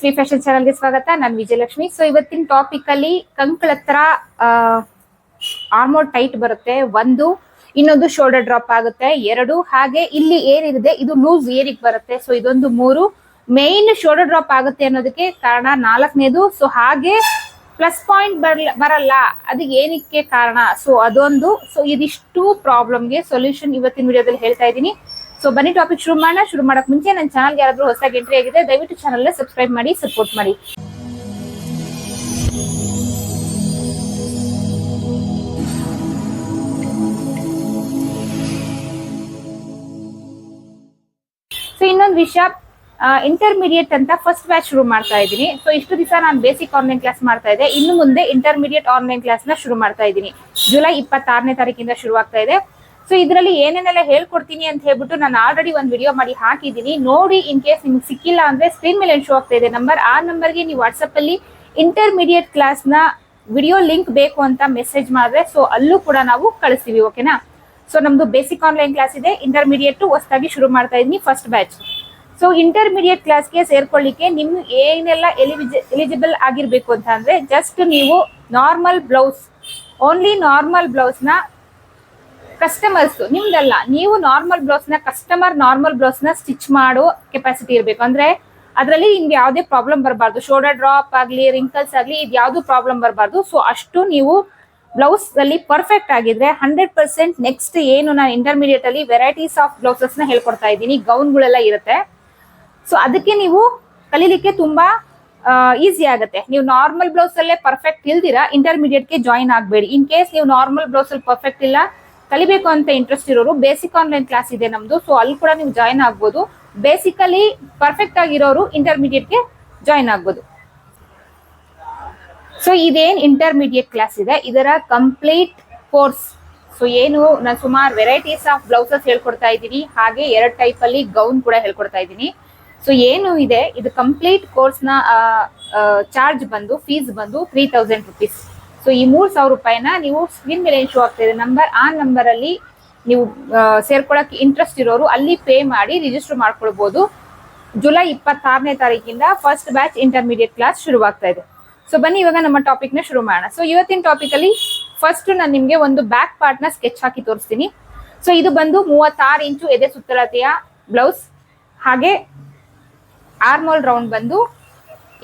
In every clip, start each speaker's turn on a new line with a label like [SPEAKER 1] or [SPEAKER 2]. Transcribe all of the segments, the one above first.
[SPEAKER 1] Shri fashion ಚಾನಲ್ಗೆ ಸ್ವಾಗತ. ನಾನು ವಿಜಯಲಕ್ಷ್ಮಿ. ಸೊ ಇವತ್ತಿನ ಟಾಪಿಕ್ ಅಲ್ಲಿ ಕಂಕಳ ಹತ್ರ ಆರ್ಮೋರ್ ಟೈಟ್ ಬರುತ್ತೆ. ಒಂದು, ಇನ್ನೊಂದು ಶೋಲ್ಡರ್ ಡ್ರಾಪ್ ಆಗುತ್ತೆ. ಎರಡು, ಹಾಗೆ ಇಲ್ಲಿ ಏನಿದೆ ಇದು ಲೂಸ್ ಏರಿಕ್ ಬರುತ್ತೆ. ಸೊ ಇದೊಂದು ಮೂರು. ಮೇನ್ ಶೋಲ್ಡರ್ ಡ್ರಾಪ್ ಆಗುತ್ತೆ ಅನ್ನೋದಕ್ಕೆ ಕಾರಣ ನಾಲ್ಕನೇದು. ಸೊ ಹಾಗೆ ಪ್ಲಸ್ ಪಾಯಿಂಟ್ ಬರಲ್ಲ ಬರಲ್ಲ. ಅದಕ್ಕೆ ಏನಕ್ಕೆ ಕಾರಣ? ಸೊ ಅದೊಂದು. ಸೊ ಇದಿಷ್ಟು ಪ್ರಾಬ್ಲಮ್ಗೆ ಸೊಲ್ಯೂಷನ್ ಇವತ್ತಿನ ವಿಡಿಯೋದಲ್ಲಿ ಹೇಳ್ತಾ ಇದ್ದೀನಿ. ಸೊ ಬನ್ನಿ ಟಾಪಿಕ್ ಶುರು ಮಾಡೋಣ. ಶುರು ಮಾಡಕ್ ಮುಂಚೆ ನನ್ನ ಚಾನಲ್ಗೆ ಯಾರಾದ್ರೂ ಹೊಸದಾಗಿ ಎಂಟ್ರಿ ಆಗಿದೆ ದಯವಿಟ್ಟು ಚಾನಲ್ ಸಬ್ಸ್ಕ್ರೈಬ್ ಮಾಡಿ ಸಪೋರ್ಟ್ ಮಾಡಿ. ಸೊ ಇನ್ನೊಂದು ವಿಷಯ ಇಂಟರ್ಮೀಡಿಯೇಟ್ ಅಂತ ಫಸ್ಟ್ ಬ್ಯಾಚ್ ಶುರು ಮಾಡ್ತಾ ಇದ್ದೀನಿ. ಸೊ ಇಷ್ಟು ದಿವಸ ನಾನು ಬೇಸಿಕ್ ಆನ್ಲೈನ್ ಕ್ಲಾಸ್ ಮಾಡ್ತಾ ಇದ್ದೆ. ಇನ್ನು ಮುಂದೆ ಇಂಟರ್ಮೀಡಿಯೇಟ್ ಆನ್ಲೈನ್ ಕ್ಲಾಸ್ನ ಶುರು ಮಾಡ್ತಾ ಇದ್ದೀನಿ. ಜುಲೈ ಇಪ್ಪತ್ತಾರನೇ ತಾರೀಕಿಂದ ಶುರು ಆಗ್ತಾ ಇದೆ. ಸೊ ಇದರಲ್ಲಿ ಏನೇನೆಲ್ಲ ಹೇಳ್ಕೊಡ್ತೀನಿ ಅಂತ ಹೇಳ್ಬಿಟ್ಟು ನಾನು ಆಲ್ರೆಡಿ ಒಂದು ವಿಡಿಯೋ ಮಾಡಿ ಹಾಕಿದ್ದೀನಿ. ನೋಡಿ ಇನ್ ಕೇಸ್ ನಿಮ್ಗೆ ಸಿಕ್ಕಿಲ್ಲ ಅಂದ್ರೆ ಸ್ಕ್ರೀನ್ ಮೇಲೆ ಶೋ ಆಗ್ತಾ ಇದೆ ನಂಬರ್ ಆ ನಂಬರ್ಗೆ ನೀವು ವಾಟ್ಸಪ್ ಅಲ್ಲಿ ಇಂಟರ್ಮೀಡಿಯೇಟ್ ಕ್ಲಾಸ್ನ ವಿಡಿಯೋ ಲಿಂಕ್ ಬೇಕು ಅಂತ ಮೆಸೇಜ್ ಮಾಡಿದ್ರೆ ಸೊ ಅಲ್ಲೂ ಕೂಡ ನಾವು ಕಳಿಸ್ತೀವಿ ಓಕೆನಾ ಸೊ ನಮ್ದು ಬೇಸಿಕ್ ಆನ್ಲೈನ್ ಕ್ಲಾಸ್ ಇದೆ. ಇಂಟರ್ಮೀಡಿಯೇಟ್ ಹೊಸದಾಗಿ ಶುರು ಮಾಡ್ತಾ ಇದ್ದೀನಿ ಫಸ್ಟ್ ಬ್ಯಾಚ್ ಸೊ ಇಂಟರ್ಮೀಡಿಯೇಟ್ ಕ್ಲಾಸ್ಗೆ ಸೇರ್ಕೊಳ್ಳಿಕ್ಕೆ ನಿಮ್ ಏನೆಲ್ಲ ಎಲಿಜಿಬಲ್ ಆಗಿರ್ಬೇಕು ಅಂತ ಅಂದ್ರೆ ಜಸ್ಟ್ ನೀವು ನಾರ್ಮಲ್ ಬ್ಲೌಸ್ ಓನ್ಲಿ ನಾರ್ಮಲ್ನ ಕಸ್ಟಮರ್ಸ್ ನಿಮ್ದಲ್ಲ, ನೀವು ನಾರ್ಮಲ್ ಬ್ಲೌಸ್ನ ಕಸ್ಟಮರ್ ನಾರ್ಮಲ್ ಬ್ಲೌಸ್ನ ಸ್ಟಿಚ್ ಮಾಡೋ ಕೆಪಾಸಿಟಿ ಇರಬೇಕು. ಅಂದ್ರೆ ಅದರಲ್ಲಿ ನಿಮ್ಗೆ ಯಾವುದೇ ಪ್ರಾಬ್ಲಮ್ ಬರಬಾರ್ದು. ಶೋಲ್ಡರ್ ಡ್ರಾಪ್ ಆಗಲಿ ರಿಂಕಲ್ಸ್ ಆಗಲಿ, ಇದು ಯಾವುದು ಪ್ರಾಬ್ಲಮ್ ಬರಬಾರ್ದು. ಸೊ ಅಷ್ಟು ನೀವು ಬ್ಲೌಸ್ ಅಲ್ಲಿ ಪರ್ಫೆಕ್ಟ್ ಆಗಿದ್ರೆ ಹಂಡ್ರೆಡ್ ಪರ್ಸೆಂಟ್ ನೆಕ್ಸ್ಟ್ ಏನು ನಾನು ಇಂಟರ್ಮೀಡಿಯೇಟ್ ಅಲ್ಲಿ ವೆರೈಟೀಸ್ ಆಫ್ ಬ್ಲೌಸಸ್ನ ಹೇಳ್ಕೊಡ್ತಾ ಇದ್ದೀನಿ. ಗೌನ್ಗಳೆಲ್ಲ ಇರುತ್ತೆ. ಸೊ ಅದಕ್ಕೆ ನೀವು ಕಲೀಲಿಕ್ಕೆ ತುಂಬಾ ಈಸಿ ಆಗುತ್ತೆ. ನೀವು ನಾರ್ಮಲ್ ಬ್ಲೌಸ್ ಅಲ್ಲೇ ಪರ್ಫೆಕ್ಟ್ ಇಲ್ದಿರಾ ಇಂಟರ್ಮೀಡಿಯೇಟ್ಗೆ ಜಾಯಿನ್ ಆಗಬೇಡಿ. ಇನ್ ಕೇಸ್ ನೀವು ನಾರ್ಮಲ್ ಬ್ಲೌಸ್ ಅಲ್ಲಿ ಪರ್ಫೆಕ್ಟ್ ಇಲ್ಲ ಕಲಿಬೇಕು ಅಂತ ಇಂಟ್ರೆಸ್ಟ್ ಇರೋರು ಬೇಸಿಕ್ ಆನ್ಲೈನ್ ಕ್ಲಾಸ್ ಇದೆ ನಮ್ದು. ಸೊ ಅಲ್ಲಿ ಕೂಡ ನೀವು ಜಾಯಿನ್ ಆಗ್ಬೋದು. ಬೇಸಿಕಲಿ ಪರ್ಫೆಕ್ಟ್ ಆಗಿರೋರು ಇಂಟರ್ಮೀಡಿಯೇಟ್ಗೆ ಜಾಯಿನ್ ಆಗ್ಬೋದು. ಸೊ ಇದೇನ್ ಇಂಟರ್ಮೀಡಿಯೇಟ್ ಕ್ಲಾಸ್ ಇದೆ. ಇದರ ಕಂಪ್ಲೀಟ್ ಕೋರ್ಸ್ ಸೊ ಏನು, ನಾನು ಸುಮಾರು ವೆರೈಟೀಸ್ ಆಫ್ ಬ್ಲೌಸಸ್ ಹೇಳ್ಕೊಡ್ತಾ ಇದ್ದೀನಿ. ಹಾಗೆ ಎರಡು ಟೈಪ್ ಅಲ್ಲಿ ಗೌನ್ ಕೂಡ ಹೇಳ್ಕೊಡ್ತಾ ಇದ್ದೀನಿ. ಸೊ ಏನು ಇದೆ? ಇದು ಕಂಪ್ಲೀಟ್ ಕೋರ್ಸ್ನ ಚಾರ್ಜ್ ಬಂದು ಫೀಸ್ ಬಂದು ತ್ರೀ ತೌಸಂಡ್ ರುಪೀಸ್ ಸೊ ಈ ಮೂರ್ ಸಾವಿರ ರೂಪಾಯಿನ ನೀವು ಸ್ಕ್ರೀನ್ ಮೇಲೆ ಶೋ ಆಗ್ತಾ ಇದೆ? ನಂಬರ್ ಆ ನಂಬರ್ ಅಲ್ಲಿ ನೀವು ಸೇರ್ಕೊಳಕ್ಕೆ ಇಂಟ್ರೆಸ್ಟ್ ಇರೋರು ಅಲ್ಲಿ ಪೇ ಮಾಡಿ ರಿಜಿಸ್ಟರ್ ಮಾಡ್ಕೊಳ್ಬಹುದು ಜುಲೈ ಇಪ್ಪತ್ತಾರನೇ ತಾರೀಕಿಂದ ಫಸ್ಟ್ ಬ್ಯಾಚ್ ಇಂಟರ್ಮೀಡಿಯೇಟ್ ಕ್ಲಾಸ್ ಶುರುವಾಗ್ತಾ ಇದೆ. ಸೊ ಬನ್ನಿ, ಇವಾಗ ನಮ್ಮ ಟಾಪಿಕ್ನ ಶುರು ಮಾಡೋಣ. ಸೊ ಇವತ್ತಿನ ಟಾಪಿಕ್ ಅಲ್ಲಿ ಫಸ್ಟ್ ನಾನು ನಿಮ್ಗೆ ಒಂದು ಬ್ಯಾಕ್ ಪಾರ್ಟ್ನ ಸ್ಕೆಚ್ ಹಾಕಿ ತೋರಿಸ್ತೀನಿ. ಸೊ ಇದು ಬಂದು ಮೂವತ್ತಾರು ಇಂಚು ಎದೆ ಸುತ್ತಳತೆಯ ಬ್ಲೌಸ್ ಹಾಗೆ ಆರ್ಮೋಲ್ ರೌಂಡ್ ಬಂದು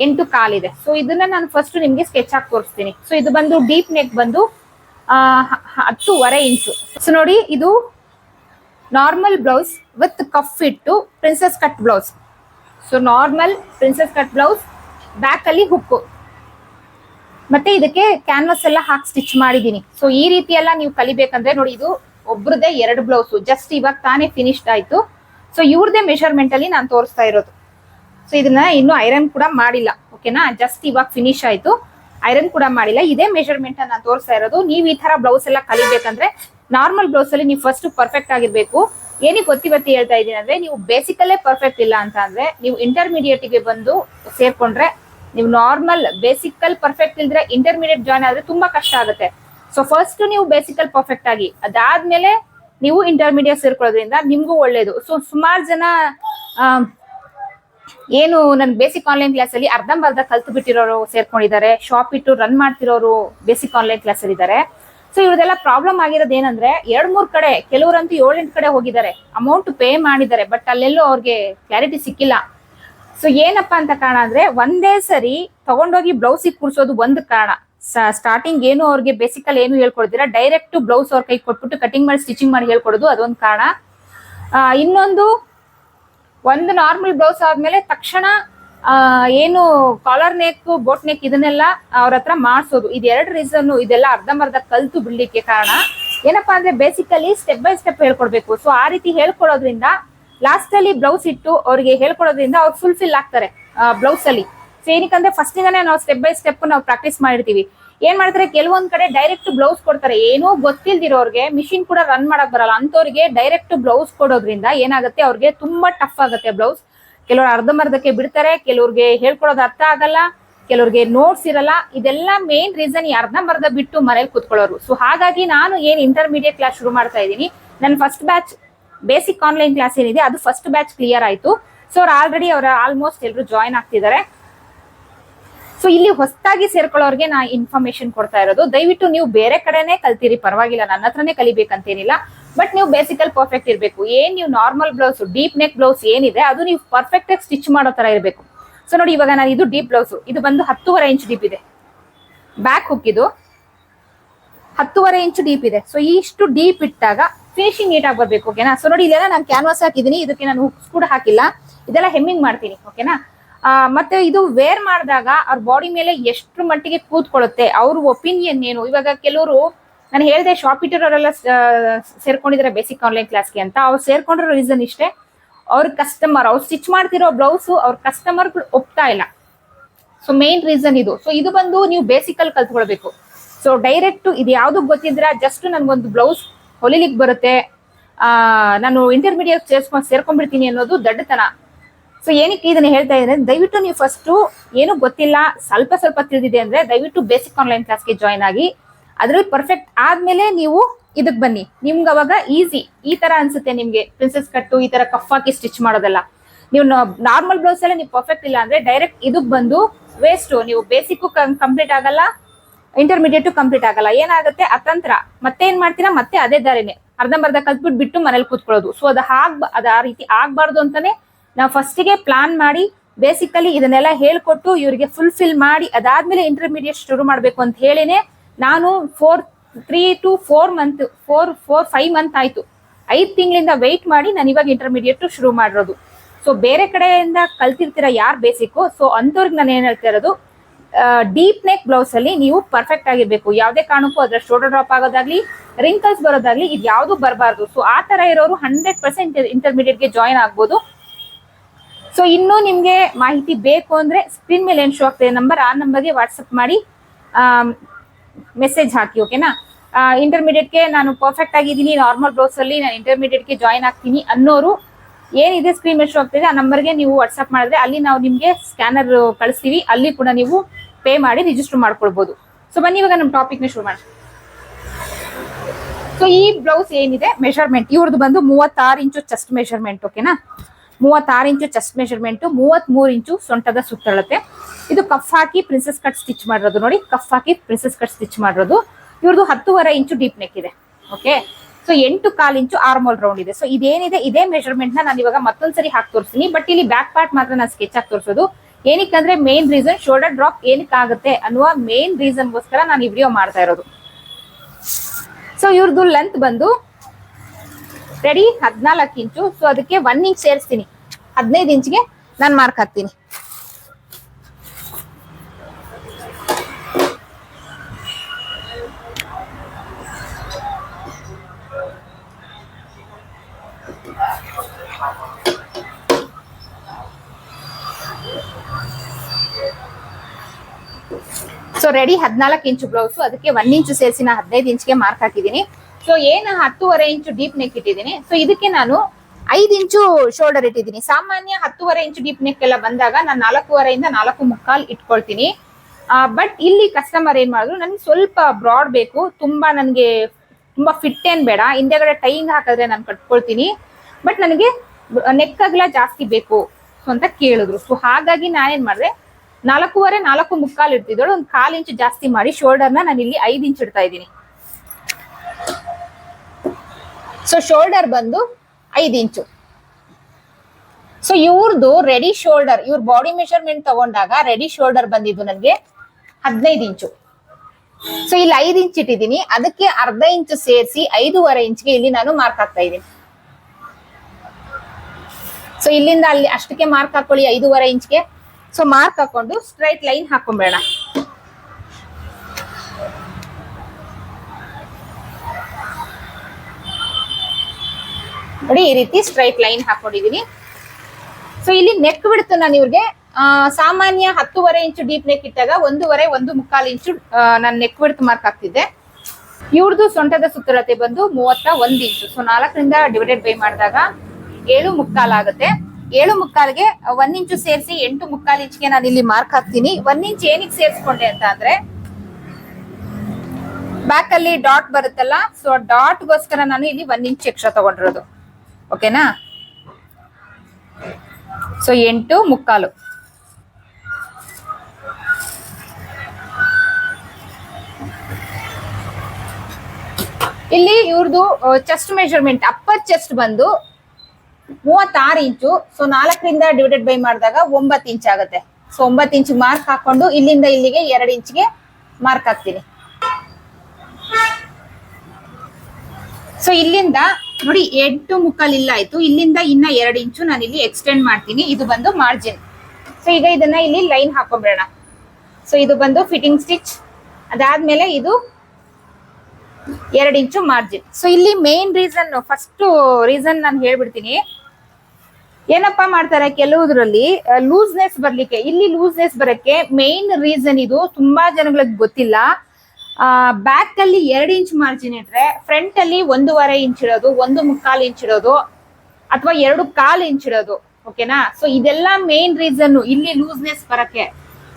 [SPEAKER 1] ಎಂಟು ಕಾಲಿದೆ ಸೊ ಇದನ್ನ ನಾನು ಫಸ್ಟ್ ನಿಮ್ಗೆ ಸ್ಕೆಚ್ ಹಾಕಿ ತೋರಿಸ್ತೀನಿ. ಸೊ ಇದು ಬಂದು ಡೀಪ್ ನೆಕ್ ಬಂದು ಹತ್ತುವರೆ ಇಂಚು. ಸೊ ನೋಡಿ, ಇದು ನಾರ್ಮಲ್ ಬ್ಲೌಸ್ ವಿತ್ ಕಫ್ ಇಟ್ಟು princess cut blouse so normal princess cut blouse back ಅಲ್ಲಿ ಹುಕ್ಕು ಮತ್ತೆ ಇದಕ್ಕೆ ಕ್ಯಾನ್ವಾಸ್ ಎಲ್ಲ ಹಾಕಿ ಸ್ಟಿಚ್ ಮಾಡಿದೀನಿ ಸೊ ಈ ರೀತಿ ಎಲ್ಲ ನೀವು ಕಲಿಬೇಕಂದ್ರೆ ನೋಡಿ, ಇದು ಒಬ್ರದೇ ಎರಡು ಬ್ಲೌಸ್ ಜಸ್ಟ್ ಇವಾಗ ತಾನೇ ಫಿನಿಶ್ಡ್ ಆಯ್ತು. ಸೊ ಇವ್ರದೇ ಮೆಷರ್ಮೆಂಟ್ ಅಲ್ಲಿ ನಾನು ತೋರಿಸ್ತಾ ಇರೋದು. ಸೊ ಇದನ್ನ ಇನ್ನು ಐರನ್ ಕೂಡ ಮಾಡಿಲ್ಲ ಓಕೆನಾ ಜಸ್ಟ್ ಇವಾಗ ಫಿನಿಶ್ ಆಯ್ತು. ಐರನ್ ಕೂಡ ಮಾಡಿಲ್ಲ. ಇದೇ ಮೆಷರ್ಮೆಂಟ್ ನಾನು ತೋರಿಸ್ತಾ ಇರೋದು. ನೀವು ಈ ತರ ಬ್ಲೌಸ್ ಎಲ್ಲ ಕಲಿಬೇಕಂದ್ರೆ ನಾರ್ಮಲ್ ಬ್ಲೌಸ್ ಅಲ್ಲಿ ನೀವು ಫಸ್ಟ್ ಪರ್ಫೆಕ್ಟ್ ಆಗಿರ್ಬೇಕು. ಏನಕ್ಕೆ ಒತ್ತಿ ಒತ್ತಿ ಹೇಳ್ತಾ ಇದ್ದೀನಿ ಅಂದ್ರೆ, ನೀವು ಬೇಸಿಕಲ್ಲೇ ಪರ್ಫೆಕ್ಟ್ ಇಲ್ಲ ಅಂತ ಅಂದ್ರೆ, ನೀವು ಇಂಟರ್ಮೀಡಿಯೇಟ್ಗೆ ಬಂದು ಸೇರ್ಕೊಂಡ್ರೆ, ನೀವು ನಾರ್ಮಲ್ ಬೇಸಿಕಲ್ ಪರ್ಫೆಕ್ಟ್ ಇಲ್ದ್ರೆ ಇಂಟರ್ಮೀಡಿಯೇಟ್ ಜಾಯ್ನ್ ಆದ್ರೆ ತುಂಬಾ ಕಷ್ಟ ಆಗುತ್ತೆ. ಸೊ ಫಸ್ಟ್ ನೀವು ಬೇಸಿಕಲ್ ಪರ್ಫೆಕ್ಟ್ ಆಗಿ, ಅದಾದ್ಮೇಲೆ ನೀವು ಇಂಟರ್ಮೀಡಿಯೇಟ್ ಸೇರ್ಕೊಳ್ಳೋದ್ರಿಂದ ನಿಮ್ಗೂ ಒಳ್ಳೇದು. ಸೊ ಸುಮಾರು ಜನ ಏನು ನನ್ ಬೇಸಿಕ್ ಆನ್ಲೈನ್ ಕ್ಲಾಸ್ ಅಲ್ಲಿ ಅರ್ಧಂಬರ್ಧ ಕಲ್ತು ಬಿಟ್ಟಿರೋರು ಸೇರ್ಕೊಂಡಿದ್ದಾರೆ. ಶಾಪ್ ಇಟ್ಟು ರನ್ ಮಾಡ್ತಿರೋರು ಬೇಸಿಕ್ ಆನ್ಲೈನ್ ಕ್ಲಾಸ್ ಅಲ್ಲಿ ಇದ್ದಾರೆ. ಸೊ ಇವ್ರದೆಲ್ಲ ಪ್ರಾಬ್ಲಮ್ ಆಗಿರೋದು ಏನಂದ್ರೆ ಎರಡ್ ಮೂರ್ ಕಡೆ, ಕೆಲವರಂತೂ ಏಳೆಂಟು ಕಡೆ ಹೋಗಿದ್ದಾರೆ. ಅಮೌಂಟ್ ಪೇ ಮಾಡಿದ್ದಾರೆ ಬಟ್ ಅಲ್ಲೆಲ್ಲೂ ಅವ್ರಿಗೆ ಕ್ಲಾರಿಟಿ ಸಿಕ್ಕಿಲ್ಲ. ಸೊ ಏನಪ್ಪ ಅಂತ ಕಾರಣ ಅಂದ್ರೆ ಒಂದೇ ಸರಿ ತಗೊಂಡೋಗಿ ಬ್ಲೌಸಿಗೆ ಕೂರ್ಸೋದು ಒಂದು ಕಾರಣ. ಸ್ಟಾರ್ಟಿಂಗ್ ಏನು ಅವ್ರಿಗೆ ಬೇಸಿಕಲ್ ಏನು ಹೇಳ್ಕೊಡ್ತೀರಾ? ಡೈರೆಕ್ಟ್ ಬ್ಲೌಸ್ ಅವ್ರ ಕೈ ಕೊಟ್ಬಿಟ್ಟು ಕಟಿಂಗ್ ಮಾಡಿ ಸ್ಟಿಚಿಂಗ್ ಮಾಡಿ ಹೇಳ್ಕೊಡೋದು ಅದೊಂದು ಕಾರಣ. ಇನ್ನೊಂದು ಒಂದು ನಾರ್ಮಲ್ ಬ್ಲೌಸ್ ಆದ್ಮೇಲೆ ತಕ್ಷಣ ಏನು ಕಾಲರ್ ನೆಕ್ ಬೋಟ್ ನೆಕ್ ಇದನ್ನೆಲ್ಲ ಅವ್ರ ಹತ್ರ ಮಾಡಿಸೋದು. ಇದೆರಡು ರೀಸನ್ ಇದೆಲ್ಲ ಅರ್ಧಂಬರ್ಧ ಕಲ್ತು ಬಿಡ್ಲಿಕ್ಕೆ ಕಾರಣ. ಏನಪ್ಪಾ ಅಂದ್ರೆ ಬೇಸಿಕಲಿ ಸ್ಟೆಪ್ ಬೈ ಸ್ಟೆಪ್ ಹೇಳ್ಕೊಡ್ಬೇಕು. ಸೊ ಆ ರೀತಿ ಹೇಳ್ಕೊಡೋದ್ರಿಂದ ಲಾಸ್ಟ್ ಅಲ್ಲಿ ಬ್ಲೌಸ್ ಇಟ್ಟು ಅವ್ರಿಗೆ ಹೇಳ್ಕೊಡೋದ್ರಿಂದ ಅವ್ರು ಫುಲ್ಫಿಲ್ ಆಗ್ತಾರೆ ಬ್ಲೌಸ್ ಅಲ್ಲಿ. ಸೊ ಏನಕ್ಕಂದ್ರೆ ಫಸ್ಟ್ ಇಂದಾನೆ ನಾವು ಸ್ಟೆಪ್ ಬೈ ಸ್ಟೆಪ್ ನಾವು ಪ್ರಾಕ್ಟೀಸ್ ಮಾಡಿರ್ತೀವಿ. ಏನ್ ಮಾಡ್ತಾರೆ? ಕೆಲವೊಂದ್ ಕಡೆ ಡೈರೆಕ್ಟ್ ಬ್ಲೌಸ್ ಕೊಡ್ತಾರೆ. ಏನೂ ಗೊತ್ತಿಲ್ದಿರೋರ್ಗೆ ಮಿಷಿನ್ ಕೂಡ ರನ್ ಮಾಡಕ್ ಬರಲ್ಲ. ಅಂತವ್ರಿಗೆ ಡೈರೆಕ್ಟ್ ಬ್ಲೌಸ್ ಕೊಡೋದ್ರಿಂದ ಏನಾಗುತ್ತೆ? ಅವ್ರಿಗೆ ತುಂಬಾ ಟಫ್ ಆಗುತ್ತೆ ಬ್ಲೌಸ್ ಕೆಲವ್ರು ಅರ್ಧಮರ್ಧಕ್ಕೆ ಬಿಡ್ತಾರೆ, ಕೆಲವ್ರಿಗೆ ಹೇಳ್ಕೊಡೋದು ಅರ್ಥ ಆಗಲ್ಲ, ಕೆಲವ್ರಿಗೆ ನೋಟ್ಸ್ ಇರಲ್ಲ. ಇದೆಲ್ಲ ಮೇನ್ ರೀಸನ್ ಈ ಅರ್ಧಂಬರ್ಧ ಬಿಟ್ಟು ಮನೇಲಿ ಕುತ್ಕೊಳ್ಳೋರು. ಸೊ ಹಾಗಾಗಿ ನಾನು ಏನ್ ಇಂಟರ್ಮೀಡಿಯೇಟ್ ಕ್ಲಾಸ್ ಶುರು ಮಾಡ್ತಾ ಇದ್ದೀನಿ. ನನ್ನ first batch basic online class ಏನಿದೆ, ಅದು ಫಸ್ಟ್ ಬ್ಯಾಚ್ ಕ್ಲಿಯರ್ ಆಯ್ತು. ಸೊ ಅವ್ರು ಆಲ್ರೆಡಿ ಅವರ ಆಲ್ಮೋಸ್ಟ್ ಎಲ್ಲರೂ ಜಾಯ್ನ್ ಆಗ್ತಿದ್ದಾರೆ. ಸೊ ಇಲ್ಲಿ ಹೊಸದಾಗಿ ಸೇರ್ಕೊಳ್ಳೋರ್ಗೆ ನಾ ಇನ್ಫಾರ್ಮೇಶನ್ ಕೊಡ್ತಾ ಇರೋದು. ದಯವಿಟ್ಟು ನೀವು ಬೇರೆ ಕಡೆನೆ ಕಲ್ತೀರಿ, ಪರವಾಗಿಲ್ಲ. ನನ್ನ ಹತ್ರನೇ ಕಲಿಬೇಕಂತೇನಿಲ್ಲ. ಬಟ್ ನೀವು ಬೇಸಿಕಲ್ ಪರ್ಫೆಕ್ಟ್ ಇರಬೇಕು. ಏನ್ ನೀವು normal blouse deep neck blouse ಏನಿದೆ, ಅದು ನೀವು ಪರ್ಫೆಕ್ಟ್ ಆಗಿ ಸ್ಟಿಚ್ ಮಾಡೋ ತರ ಇರಬೇಕು. ಸೊ ನೋಡಿ, ಇವಾಗ ನಾನು ಇದು ಡೀಪ್ ಬ್ಲೌಸ್ ಇದು ಬಂದು ಹತ್ತೂವರೆ ಇಂಚ್ ಡೀಪ್ ಇದೆ. ಬ್ಯಾಕ್ ಹುಕ್ ಇದು ಹತ್ತೂವರೆ ಇಂಚ್ ಡೀಪ್ ಇದೆ. ಸೊ ಇಷ್ಟು ಡೀಪ್ ಇಟ್ಟಾಗ ಫಿನಿಶಿಂಗ್ ನೀಟಾಗಿ ಬರ್ಬೇಕು ಓಕೆನಾ ಸೊ ನೋಡಿ, ಇಲ್ಲೆಲ್ಲ ನಾನು ಕ್ಯಾನ್ವಾಸ್ ಹಾಕಿದ್ದೀನಿ. ಇದಕ್ಕೆ ನಾನು ಹುಕ್ಸ್ ಕೂಡ ಹಾಕಿಲ್ಲ. ಇದೆಲ್ಲ ಹೆಮ್ಮಿಂಗ್ ಮಾಡ್ತೀನಿ ಓಕೆನಾ ಮತ್ತೆ ಇದು ವೇರ್ ಮಾಡಿದಾಗ ಅವ್ರ ಬಾಡಿ ಮೇಲೆ ಎಷ್ಟು ಮಟ್ಟಿಗೆ ಕೂತ್ಕೊಳ್ಳುತ್ತೆ? ಅವ್ರ ಒಪಿನಿಯನ್ ಏನು? ಇವಾಗ ಕೆಲವರು, ನಾನು ಹೇಳಿದೆ ಶಾಪ್ ಅವರೆಲ್ಲ ಸೇರ್ಕೊಂಡಿದ್ದಾರೆ ಬೇಸಿಕ್ ಆನ್ಲೈನ್ ಕ್ಲಾಸ್ಗೆ ಅಂತ. ಅವ್ರು ಸೇರ್ಕೊಂಡಿರೋ ರೀಸನ್ ಇಷ್ಟೇ. ಅವ್ರ ಕಸ್ಟಮರ್ ಅವ್ರು ಸ್ಟಿಚ್ ಮಾಡ್ತಿರೋ ಬ್ಲೌಸ್ ಅವ್ರ ಕಸ್ಟಮರ್ ಒಪ್ತಾ ಇಲ್ಲ. ಸೊ ಮೇನ್ ರೀಸನ್ ಇದು. ಸೊ ಇದು ಬಂದು ನೀವು ಬೇಸಿಕಲ್ ಕಲ್ತ್ಕೊಳ್ಬೇಕು. ಸೊ ಡೈರೆಕ್ಟ್ ಇದು ಯಾವ್ದು ಗೊತ್ತಿದ್ರ? ಜಸ್ಟ್ ನನ್ಗೊಂದು ಬ್ಲೌಸ್ ಹೊಲಿಲಿಕ್ಕೆ ಬರುತ್ತೆ. ಆ, ನಾನು ಇಂಟರ್ಮೀಡಿಯೇಟ್ ಸೇರ್ಸ್ಕೊಂಡು ಸೇರ್ಕೊಂಡ್ಬಿಡ್ತೀನಿ ಅನ್ನೋದು ದಡ್ಡತನ. ಸೊ ಏನಕ್ಕೆ ಇದನ್ನ ಹೇಳ್ತಾ ಇದ್ರೆ ದಯವಿಟ್ಟು ನೀವು ಫಸ್ಟು ಏನು ಗೊತ್ತಿಲ್ಲ, ಸ್ವಲ್ಪ ಸ್ವಲ್ಪ ತಿಳಿದಿದೆ ಅಂದ್ರೆ ದಯವಿಟ್ಟು ಬೇಸಿಕ್ ಆನ್ಲೈನ್ ಕ್ಲಾಸ್ಗೆ ಜಾಯ್ನ್ ಆಗಿ. ಅದ್ರಲ್ಲಿ ಪರ್ಫೆಕ್ಟ್ ಆದ್ಮೇಲೆ ನೀವು ಇದಕ್ಕೆ ಬನ್ನಿ. ನಿಮ್ಗೆ ಅವಾಗ ಈಸಿ ಈ ತರ ಅನ್ಸುತ್ತೆ ನಿಮ್ಗೆ. ಪ್ರಿನ್ಸೆಸ್ ಕಟ್ಟು ಈ ತರ ಕಫ್ ಹಾಕಿ ಸ್ಟಿಚ್ ಮಾಡೋದಲ್ಲ. ನೀವು ನಾರ್ಮಲ್ ಬ್ಲೌಸ್ ಎಲ್ಲ ನೀವು ಪರ್ಫೆಕ್ಟ್ ಇಲ್ಲ ಅಂದ್ರೆ ಡೈರೆಕ್ಟ್ ಇದಕ್ಕೆ ಬಂದು ವೇಸ್ಟ್ ನೀವು ಬೇಸಿಕ್ ಕಂಪ್ಲೀಟ್ ಆಗಲ್ಲ ಇಂಟರ್ಮೀಡಿಯೇಟ್ ಕಂಪ್ಲೀಟ್ ಆಗಲ್ಲ. ಏನಾಗುತ್ತೆ? ಅತಂತ್ರ. ಮತ್ತೆ ಏನ್ ಮಾಡ್ತೀರಾ? ಮತ್ತೆ ಅದೇ ದಾರಿನೇ. ಅರ್ಧಂಬರ್ಧ ಕಲ್ತ್ಬಿಟ್ಟು ಬಿಟ್ಟು ಮನೇಲಿ ಕೂತ್ಕೊಳ್ಳೋದು. ಸೊ ಅದು ಹಾಗ್ ಅದು ಆ ರೀತಿ ಆಗ್ಬಾರ್ದು ಅಂತಾನೆ ನಾವು ಫಸ್ಟಿಗೆ ಪ್ಲಾನ್ ಮಾಡಿ ಬೇಸಿಕಲಿ ಇದನ್ನೆಲ್ಲ ಹೇಳ್ಕೊಟ್ಟು ಇವರಿಗೆ ಫುಲ್ಫಿಲ್ ಮಾಡಿ, ಅದಾದ್ಮೇಲೆ ಇಂಟರ್ಮೀಡಿಯೇಟ್ ಶುರು ಮಾಡಬೇಕು ಅಂತ ಹೇಳಿನೇ ನಾನು four three to four month four four five month ಆಯ್ತು. ಐದು ತಿಂಗಳಿಂದ ವೆಯ್ಟ್ ಮಾಡಿ ನಾನು ಇವಾಗ ಇಂಟರ್ಮೀಡಿಯೇಟ್ ಶುರು ಮಾಡಿರೋದು. ಸೊ ಬೇರೆ ಕಡೆಯಿಂದ ಕಲ್ತಿರ್ತೀರ ಯಾರು ಬೇಸಿಕ್ಕು ಸೊ ಅಂಥವ್ರಿಗೆ ನಾನು ಏನು ಹೇಳ್ತಾ ಇರೋದು? ಡೀಪ್ ನೆಕ್ ಬ್ಲೌಸ್ ಅಲ್ಲಿ ನೀವು ಪರ್ಫೆಕ್ಟ್ ಆಗಿರ್ಬೇಕು. ಯಾವುದೇ ಕಾರಣಕ್ಕೂ ಅದ್ರ ಶೋಲ್ಡರ್ ಡ್ರಾಪ್ ಆಗೋದಾಗ್ಲಿ ರಿಂಕಲ್ಸ್ ಬರೋದಾಗ್ಲಿ ಇದು ಯಾವುದು ಬರಬಾರ್ದು. ಸೊ ಆ ತರ ಇರೋರು ಹಂಡ್ರೆಡ್ ಪರ್ಸೆಂಟ್ ಇಂಟರ್ಮೀಡಿಯೇಟ್ಗೆ ಜಾಯ್ನ್ ಆಗ್ಬೋದು. ಸೊ ಇನ್ನೂ ನಿಮಗೆ ಮಾಹಿತಿ ಬೇಕು ಅಂದ್ರೆ ಸ್ಕ್ರೀನ್ ಮೇಲೆ ಏನು ಶೋ ಆಗ್ತದೆ ನಂಬರ್ ಆ ನಂಬರ್ಗೆ ವಾಟ್ಸಪ್ ಮಾಡಿ ಮೆಸೇಜ್ ಹಾಕಿ ಓಕೆನಾ ಇಂಟರ್ಮೀಡಿಯೇಟ್ಗೆ ನಾನು ಪರ್ಫೆಕ್ಟ್ ಆಗಿದ್ದೀನಿ ನಾರ್ಮಲ್ ಬ್ಲೌಸಲ್ಲಿ ನಾನು ಇಂಟರ್ಮೀಡಿಯೇಟ್ಗೆ ಜಾಯ್ನ್ ಆಗ್ತೀನಿ ಅನ್ನೋರು ಏನಿದೆ ಸ್ಕ್ರೀನ್ ಮೇಲೆ ಶೋ ಆಗ್ತಿದೆ, ಆ ನಂಬರ್ಗೆ ನೀವು ವಾಟ್ಸಪ್ ಮಾಡಿದ್ರೆ ಅಲ್ಲಿ ನಾವು ನಿಮಗೆ ಸ್ಕ್ಯಾನರ್ ಕಳಿಸ್ತೀವಿ, ಅಲ್ಲಿ ಕೂಡ ನೀವು ಪೇ ಮಾಡಿ ರಿಜಿಸ್ಟರ್ ಮಾಡ್ಕೊಳ್ಬೋದು. ಸೊ ಬನ್ನಿ ಇವಾಗ ನಮ್ಮ ಟಾಪಿಕ್ನ ಶುರು ಮಾಡಿ ಸೊ ಈ ಬ್ಲೌಸ್ ಏನಿದೆ? ಮೆಷರ್ಮೆಂಟ್ ಇವ್ರದ್ದು ಬಂದು ಮೂವತ್ತಾರು ಇಂಚು ಚೆಸ್ಟ್ ಮೆಷರ್ಮೆಂಟ್ ಓಕೆನಾ ಮೂವತ್ತಾರು ಇಂಚು ಚೆಸ್ಟ್ ಮೆಷರ್ಮೆಂಟ್ ಮೂವತ್ಮೂರು ಇಂಚು ಸೊಂಟದ ಸುತ್ತಳತೆ. ಇದು ಕಫ್ ಹಾಕಿ ಪ್ರಿನ್ಸೆಸ್ ಕಟ್ ಸ್ಟಿಚ್ ಮಾಡಿರೋದು ನೋಡಿ. ಕಫ್ ಹಾಕಿ ಪ್ರಿನ್ಸೆಸ್ ಕಟ್ ಸ್ಟಿಚ್ ಮಾಡಿರೋದು. ಇವ್ರದ್ದು ಹತ್ತುವರೆ ಇಂಚು ಡೀಪ್ ನೆಕ್ ಇದೆ. ಓಕೆ ಸೊ ಎಂಟು ಕಾಲು ಇಂಚು ಆರ್ಮೋಲ್ ರೌಂಡ್ ಇದೆ. ಸೊ ಇದೇನಿದೆ? ಇದೇ ಮೆಷರ್ಮೆಂಟ್ನ ನಾನು ಇವಾಗ ಮತ್ತೊಂದ್ಸರಿ ಹಾಕಿ ತೋರಿಸ್ತೀನಿ. ಬಟ್ ಇಲ್ಲಿ ಬ್ಯಾಕ್ ಪಾರ್ಟ್ ಮಾತ್ರ ನಾನು ಸ್ಕೆಚ್ ಹಾಕಿ ತೋರಿಸೋದು. ಏನಕ್ಕಂದ್ರೆ ಮೇನ್ ರೀಸನ್ ಶೋಲ್ಡರ್ ಡ್ರಾಪ್ ಏನಕ್ಕೆ ಆಗುತ್ತೆ ಅನ್ನುವ ಮೇನ್ ರೀಸನ್ಗೋಸ್ಕರ ನಾನು ಈ ವಿಡಿಯೋ ಮಾಡ್ತಾ ಇರೋದು. ಸೊ ಇವ್ರದ್ದು ಲೆಂತ್ ಬಂದು ರೆಡಿ ಹದಿನಾಲ್ಕು ಇಂಚು. ಸೊ ಅದಕ್ಕೆ ಒನ್ ಇಂಚ್ ಸೇರಿಸ್ತೀನಿ. ಹದಿನೈದು ಇಂಚ್ಗೆ ನಾನು ಮಾರ್ಕ್ ಹಾಕ್ತೀನಿ. ಸೊ ರೆಡಿ ಹದಿನಾಲ್ಕು ಇಂಚು ಬ್ಲೌಸ್ ಅದಕ್ಕೆ ಒನ್ ಇಂಚು ಸೇರಿಸಿ, ನಾ ಹದಿನೈದು ಇಂಚ್ಗೆ ಮಾರ್ಕ್ ಹಾಕಿದ್ದೀನಿ. ಸೊ ಏನು ಹತ್ತುವರೆ ಇಂಚು ಡೀಪ್ ನೆಕ್ ಇಟ್ಟಿದ್ದೀನಿ. ಸೊ ಇದಕ್ಕೆ ನಾನು ಐದು ಇಂಚು ಶೋಲ್ಡರ್ ಇಟ್ಟಿದ್ದೀನಿ. ಸಾಮಾನ್ಯ ಹತ್ತುವರೆ ಇಂಚು ಡೀಪ್ ನೆಕ್ ಎಲ್ಲ ಬಂದಾಗ ನಾನು ನಾಲ್ಕೂವರೆಯಿಂದ ನಾಲ್ಕು ಮುಕ್ಕಾಲ್ ಇಟ್ಕೊಳ್ತೀನಿ. ಬಟ್ ಇಲ್ಲಿ ಕಸ್ಟಮರ್ ಏನ್ ಮಾಡಿದ್ರು ನನಗೆ ಸ್ವಲ್ಪ ಬ್ರಾಡ್ ಬೇಕು, ತುಂಬಾ ನನಗೆ ತುಂಬಾ ಫಿಟ್ ಏನ್ ಬೇಡ, ಹಿಂದೆಗಡೆ ಟೈಯಿಂಗ್ ಹಾಕಿದ್ರೆ ನಾನು ಕಟ್ಕೊಳ್ತೀನಿ ಬಟ್ ನನಗೆ ನೆಕ್ ಅಗಲ ಜಾಸ್ತಿ ಬೇಕು ಅಂತ ಕೇಳಿದ್ರು. ಸೊ ಹಾಗಾಗಿ ನಾನೇನ್ ಮಾಡಿದೆ, ನಾಲ್ಕೂವರೆ ನಾಲ್ಕು ಮುಕ್ಕಾಲು ಇಡ್ತಿದ್ದಳು, ಒಂದು ಕಾಲು ಇಂಚು ಜಾಸ್ತಿ ಮಾಡಿ ಶೋಲ್ಡರ್ನ ನಾನು ಇಲ್ಲಿ ಐದು ಇಂಚ್ ಇಡ್ತಾ ಇದ್ದೀನಿ. ಸೊ ಶೋಲ್ಡರ್ ಬಂದು ಐದು ಇಂಚು. ಸೊ ಇವ್ರದ್ದು ರೆಡಿ ಶೋಲ್ಡರ್ ಇವ್ರ ಬಾಡಿ ಮೆಷರ್ಮೆಂಟ್ ತಗೊಂಡಾಗ ರೆಡಿ ಶೋಲ್ಡರ್ ಬಂದಿದ್ದು ನನಗೆ ಹದಿನೈದು ಇಂಚು. ಸೊ ಇಲ್ಲಿ ಐದು ಇಂಚ್ ಇಟ್ಟಿದ್ದೀನಿ. ಅದಕ್ಕೆ ಅರ್ಧ ಇಂಚು ಸೇರಿಸಿ ಐದೂವರೆ ಇಂಚ್ಗೆ ಇಲ್ಲಿ ನಾನು ಮಾರ್ಕ್ ಹಾಕ್ತಾ ಇದ್ದೀನಿ. ಸೊ ಇಲ್ಲಿಂದ ಅಲ್ಲಿ ಅಷ್ಟಕ್ಕೆ ಮಾರ್ಕ್ ಹಾಕೊಳ್ಳಿ ಐದೂವರೆ ಇಂಚ್ಗೆ. ಸೊ ಮಾರ್ಕ್ ಹಾಕೊಂಡು ಸ್ಟ್ರೈಟ್ ಲೈನ್ ಹಾಕೊಂಬೇಡ ನೋಡಿ, ಈ ರೀತಿ ಸ್ಟ್ರೈಟ್ ಲೈನ್ ಹಾಕೊಂಡಿದೀನಿ. ಸೊ ಇಲ್ಲಿ ನೆಕ್ ಬಿಡ್ತು ನಾನು ಇವ್ರಿಗೆ ಸಾಮಾನ್ಯ ಹತ್ತುವರೆ ಇಂಚು ಡೀಪ್ ನೆಕ್ ಇಟ್ಟಾಗ ಒಂದೂವರೆ, ಒಂದು ಮುಕ್ಕಾಲು ಇಂಚು ನಾನು ನೆಕ್ ಬಿಡ್ತು ಮಾರ್ಕ್ ಹಾಕ್ತಿದ್ದೆ ಇವ್ರದ್ದು ಸೊಂಟದ ಸುತ್ತಳತೆ ಬಂದು ಮೂವತ್ತ ಒಂದು ಇಂಚು. ಸೊ ನಾಲ್ಕರಿಂದ ಡಿವೈಡೆಡ್ ಬೈ ಮಾಡಿದಾಗ ಏಳು ಮುಕ್ಕಾಲ್ ಆಗುತ್ತೆ. ಏಳು ಮುಕ್ಕಾಲ್ಗೆ ಒಂದ್ ಇಂಚು ಸೇರಿಸಿ ಎಂಟು ಮುಕ್ಕಾಲು ಇಂಚ್ಗೆ ನಾನು ಇಲ್ಲಿ ಮಾರ್ಕ್ ಹಾಕ್ತೀನಿ. ಒಂದ್ ಇಂಚ್ ಏನಕ್ಕೆ ಸೇರಿಸ್ಕೊಂಡೆ ಅಂತ ಅಂದ್ರೆ ಬ್ಯಾಕ್ ಅಲ್ಲಿ ಡಾಟ್ ಬರುತ್ತಲ್ಲ ಸೊ ಡಾಟ್ಗೋಸ್ಕರ ನಾನು ಇಲ್ಲಿ ಒಂದ್ ಇಂಚ್ ಎಕ್ಸ್ಟ್ರಾ ತಗೊಂಡಿರೋದು. ಓಕೆನಾ? ಸೊ ಎಂಟು ಮುಕ್ಕಾಲು. ಇಲ್ಲಿ ಇವ್ರದ್ದು ಚೆಸ್ಟ್ ಮೆಷರ್ಮೆಂಟ್ ಅಪ್ಪರ್ ಚೆಸ್ಟ್ ಬಂದು ಮೂವತ್ತಾರು ಇಂಚು ಸೊ ನಾಲ್ಕರಿಂದ ಡಿವೈಡೆಡ್ ಬೈ ಮಾಡಿದಾಗ ಒಂಬತ್ತು ಇಂಚ್ ಆಗುತ್ತೆ. ಸೊ ಒಂಬತ್ತು ಇಂಚ್ ಮಾರ್ಕ್ ಹಾಕೊಂಡು ಇಲ್ಲಿಂದ ಇಲ್ಲಿಗೆ ಎರಡು ಇಂಚ್ಗೆ ಮಾರ್ಕ್ ಹಾಕ್ತೀನಿ. ಸೊ ಇಲ್ಲಿಂದ ನೋಡಿ, ಎಂಟು ಮುಕ್ಕಾಲ್ ಇಲ್ಲ ಆಯ್ತು. ಇಲ್ಲಿಂದ ಇನ್ನ ಎರಡು ಇಂಚು ನಾನು ಇಲ್ಲಿ ಎಕ್ಸ್ಟೆಂಡ್ ಮಾಡ್ತೀನಿ. ಇದು ಬಂದು ಮಾರ್ಜಿನ್ ಸೊ ಈಗ ಇದನ್ನ ಇಲ್ಲಿ ಲೈನ್ ಹಾಕೊಂಡ್ಬಿಡೋಣ. ಸೊ ಇದು ಬಂದು ಫಿಟ್ಟಿಂಗ್ ಸ್ಟಿಚ್ ಅದಾದ್ಮೇಲೆ ಇದು ಎರಡು ಇಂಚು ಮಾರ್ಜಿನ್ ಸೊ ಇಲ್ಲಿ ಮೇನ್ ರೀಸನ್ ಫಸ್ಟ್ ರೀಸನ್ ನಾನು ಹೇಳ್ಬಿಡ್ತೀನಿ. ಏನಪ್ಪಾ ಮಾಡ್ತಾರೆ ಕೆಲವುದ್ರಲ್ಲಿ ಲೂಸ್ನೆಸ್ ಬರ್ಲಿಕ್ಕೆ, ಇಲ್ಲಿ ಲೂಸ್ನೆಸ್ ಬರಕ್ಕೆ ಮೇನ್ ರೀಸನ್ ಇದು ತುಂಬಾ ಜನಗಳಿಗೆ ಗೊತ್ತಿಲ್ಲ. ಬ್ಯಾಕ್ ಅಲ್ಲಿ ಎರಡು ಇಂಚ್ ಮಾರ್ಜಿನ್ ಇಟ್ರೆ ಫ್ರಂಟ್ ಅಲ್ಲಿ ಒಂದೂವರೆ ಇಂಚ್ ಇಡೋದು, ಒಂದು ಮುಕ್ಕಾಲು ಇಂಚ್ ಇಡೋದು, ಅಥವಾ ಎರಡು ಕಾಲು ಇಂಚ್ ಇಡೋದು ಓಕೆನಾ ಸೊ ಇದೆಲ್ಲ ಮೇನ್ ರೀಸನ್ ಇಲ್ಲಿ ಲೂಸ್ನೆಸ್ ಬರಕ್ಕೆ.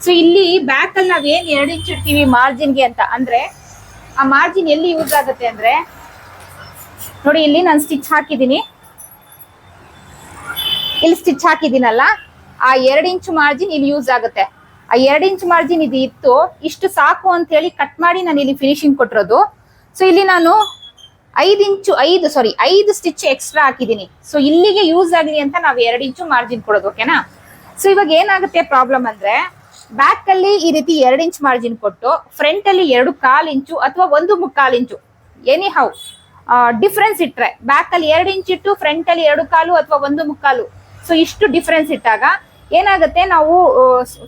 [SPEAKER 1] ಸೊ ಇಲ್ಲಿ ಬ್ಯಾಕ್ ಅಲ್ಲಿ ನಾವೇನ್ ಎರಡು ಇಂಚ್ ಇಡ್ತೀವಿ ಮಾರ್ಜಿನ್ಗೆ ಅಂತ ಅಂದ್ರೆ, ಆ ಮಾರ್ಜಿನ್ ಎಲ್ಲಿ ಯೂಸ್ ಆಗುತ್ತೆ ಅಂದ್ರೆ, ನೋಡಿ ಇಲ್ಲಿ ನಾನು ಸ್ಟಿಚ್ ಹಾಕಿದ್ದೀನಿ. ಇಲ್ಲಿ ಸ್ಟಿಚ್ ಹಾಕಿದ್ದೀನಲ್ಲ, ಆ ಎರಡು ಇಂಚ್ ಮಾರ್ಜಿನ್ ಇಲ್ಲಿ ಯೂಸ್ ಆಗುತ್ತೆ. ಆ ಎರಡು ಇಂಚ್ ಮಾರ್ಜಿನ್ ಇದು ಇತ್ತು. ಇಷ್ಟು ಸಾಕು ಅಂತ ಹೇಳಿ ಕಟ್ ಮಾಡಿ ನಾನು ಇಲ್ಲಿ ಫಿನಿಶಿಂಗ್ ಕೊಟ್ಟಿರೋದು. ಸೊ ಇಲ್ಲಿ ನಾನು ಐದು ಇಂಚು ಐದು ಸಾರಿ ಐದು ಸ್ಟಿಚ್ ಎಕ್ಸ್ಟ್ರಾ ಹಾಕಿದ್ದೀನಿ. ಸೊ ಇಲ್ಲಿಗೆ ಯೂಸ್ ಆಗಲಿ ಅಂತ ನಾವು ಎರಡು ಇಂಚು ಮಾರ್ಜಿನ್ ಕೊಡೋದು ಓಕೆನಾ ಸೊ ಇವಾಗ ಏನಾಗುತ್ತೆ ಪ್ರಾಬ್ಲಮ್ ಅಂದ್ರೆ ಬ್ಯಾಕ್ ಅಲ್ಲಿ ಈ ರೀತಿ ಎರಡು ಇಂಚ್ ಮಾರ್ಜಿನ್ ಕೊಟ್ಟು ಫ್ರಂಟ್ ಅಲ್ಲಿ ಎರಡು ಕಾಲ್ ಇಂಚು ಅಥವಾ ಒಂದು ಮುಕ್ಕಾಲು ಇಂಚು ಎನಿ ಹೌ ಡಿಫ್ರೆನ್ಸ್ ಇಟ್ರೆ ಬ್ಯಾಕ್ ಅಲ್ಲಿ ಎರಡು ಇಂಚ್ ಇಟ್ಟು ಫ್ರಂಟ್ ಅಲ್ಲಿ ಎರಡು ಕಾಲು ಅಥವಾ ಒಂದು ಮುಕ್ಕಾಲು. ಸೊ ಇಷ್ಟು ಡಿಫ್ರೆನ್ಸ್ ಇಟ್ಟಾಗ ಏನಾಗುತ್ತೆ ನಾವು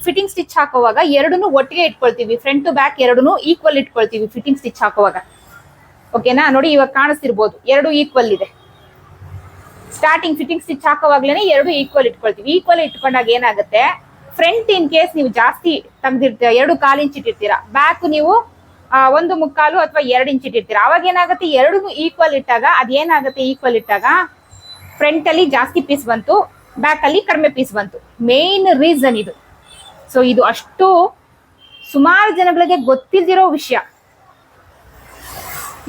[SPEAKER 1] ಫಿಟ್ಟಿಂಗ್ ಸ್ಟಿಚ್ ಹಾಕುವಾಗ ಎರಡನ್ನೂ ಒಟ್ಟಿಗೆ ಇಟ್ಕೊಳ್ತೀವಿ. ಫ್ರಂಟ್ ಟು ಬ್ಯಾಕ್ ಎರಡನ್ನೂ ಈಕ್ವಲ್ ಇಟ್ಕೊಳ್ತೀವಿ ಫಿಟ್ಟಿಂಗ್ ಸ್ಟಿಚ್ ಹಾಕುವಾಗ. ಓಕೆನಾ ನೋಡಿ ಇವಾಗ ಕಾಣಿಸ್ತಿರ್ಬೋದು. ಎರಡು ಈಕ್ವಲ್ ಇದೆ. ಸ್ಟಾರ್ಟಿಂಗ್ ಫಿಟ್ಟಿಂಗ್ ಸ್ಟಿಚ್ ಹಾಕೋವಾಗ್ಲೇ ಎರಡು ಈಕ್ವಲ್ ಇಟ್ಕೊಳ್ತೀವಿ. ಈಕ್ವಲ್ ಇಟ್ಕೊಂಡಾಗ ಏನಾಗುತ್ತೆ? ಫ್ರಂಟ್ ಇನ್ ಕೇಸ್ ನೀವು ಜಾಸ್ತಿ ತೆಗೆದಿರ್ತೀರ, ಎರಡು ಕಾಲು ಇಂಚ್ ಇಟ್ಟಿರ್ತೀರ. ಬ್ಯಾಕ್ ನೀವು ಒಂದು ಮುಕ್ಕಾಲು ಅಥವಾ ಎರಡು ಇಂಚ್ ಇಟ್ಟಿರ್ತೀರಾ. ಅವಾಗ ಏನಾಗುತ್ತೆ? ಎರಡು ಈಕ್ವಲ್ ಇಟ್ಟಾಗ ಅದೇನಾಗುತ್ತೆ? ಈಕ್ವಲ್ ಇಟ್ಟಾಗ ಫ್ರಂಟ್ ಅಲ್ಲಿ ಜಾಸ್ತಿ ಪೀಸ್ ಬಂತು. ಬ್ಯಾಕ್ ಅಲ್ಲಿ ಕಡಿಮೆ ಪೀಸ್ ಬಂತು. ಮೇನ್ ರೀಸನ್ ಇದು. ಸೊ ಇದು ಅಷ್ಟು ಸುಮಾರು ಜನಗಳಿಗೆ ಗೊತ್ತಿಲ್ದಿರೋ ವಿಷಯ.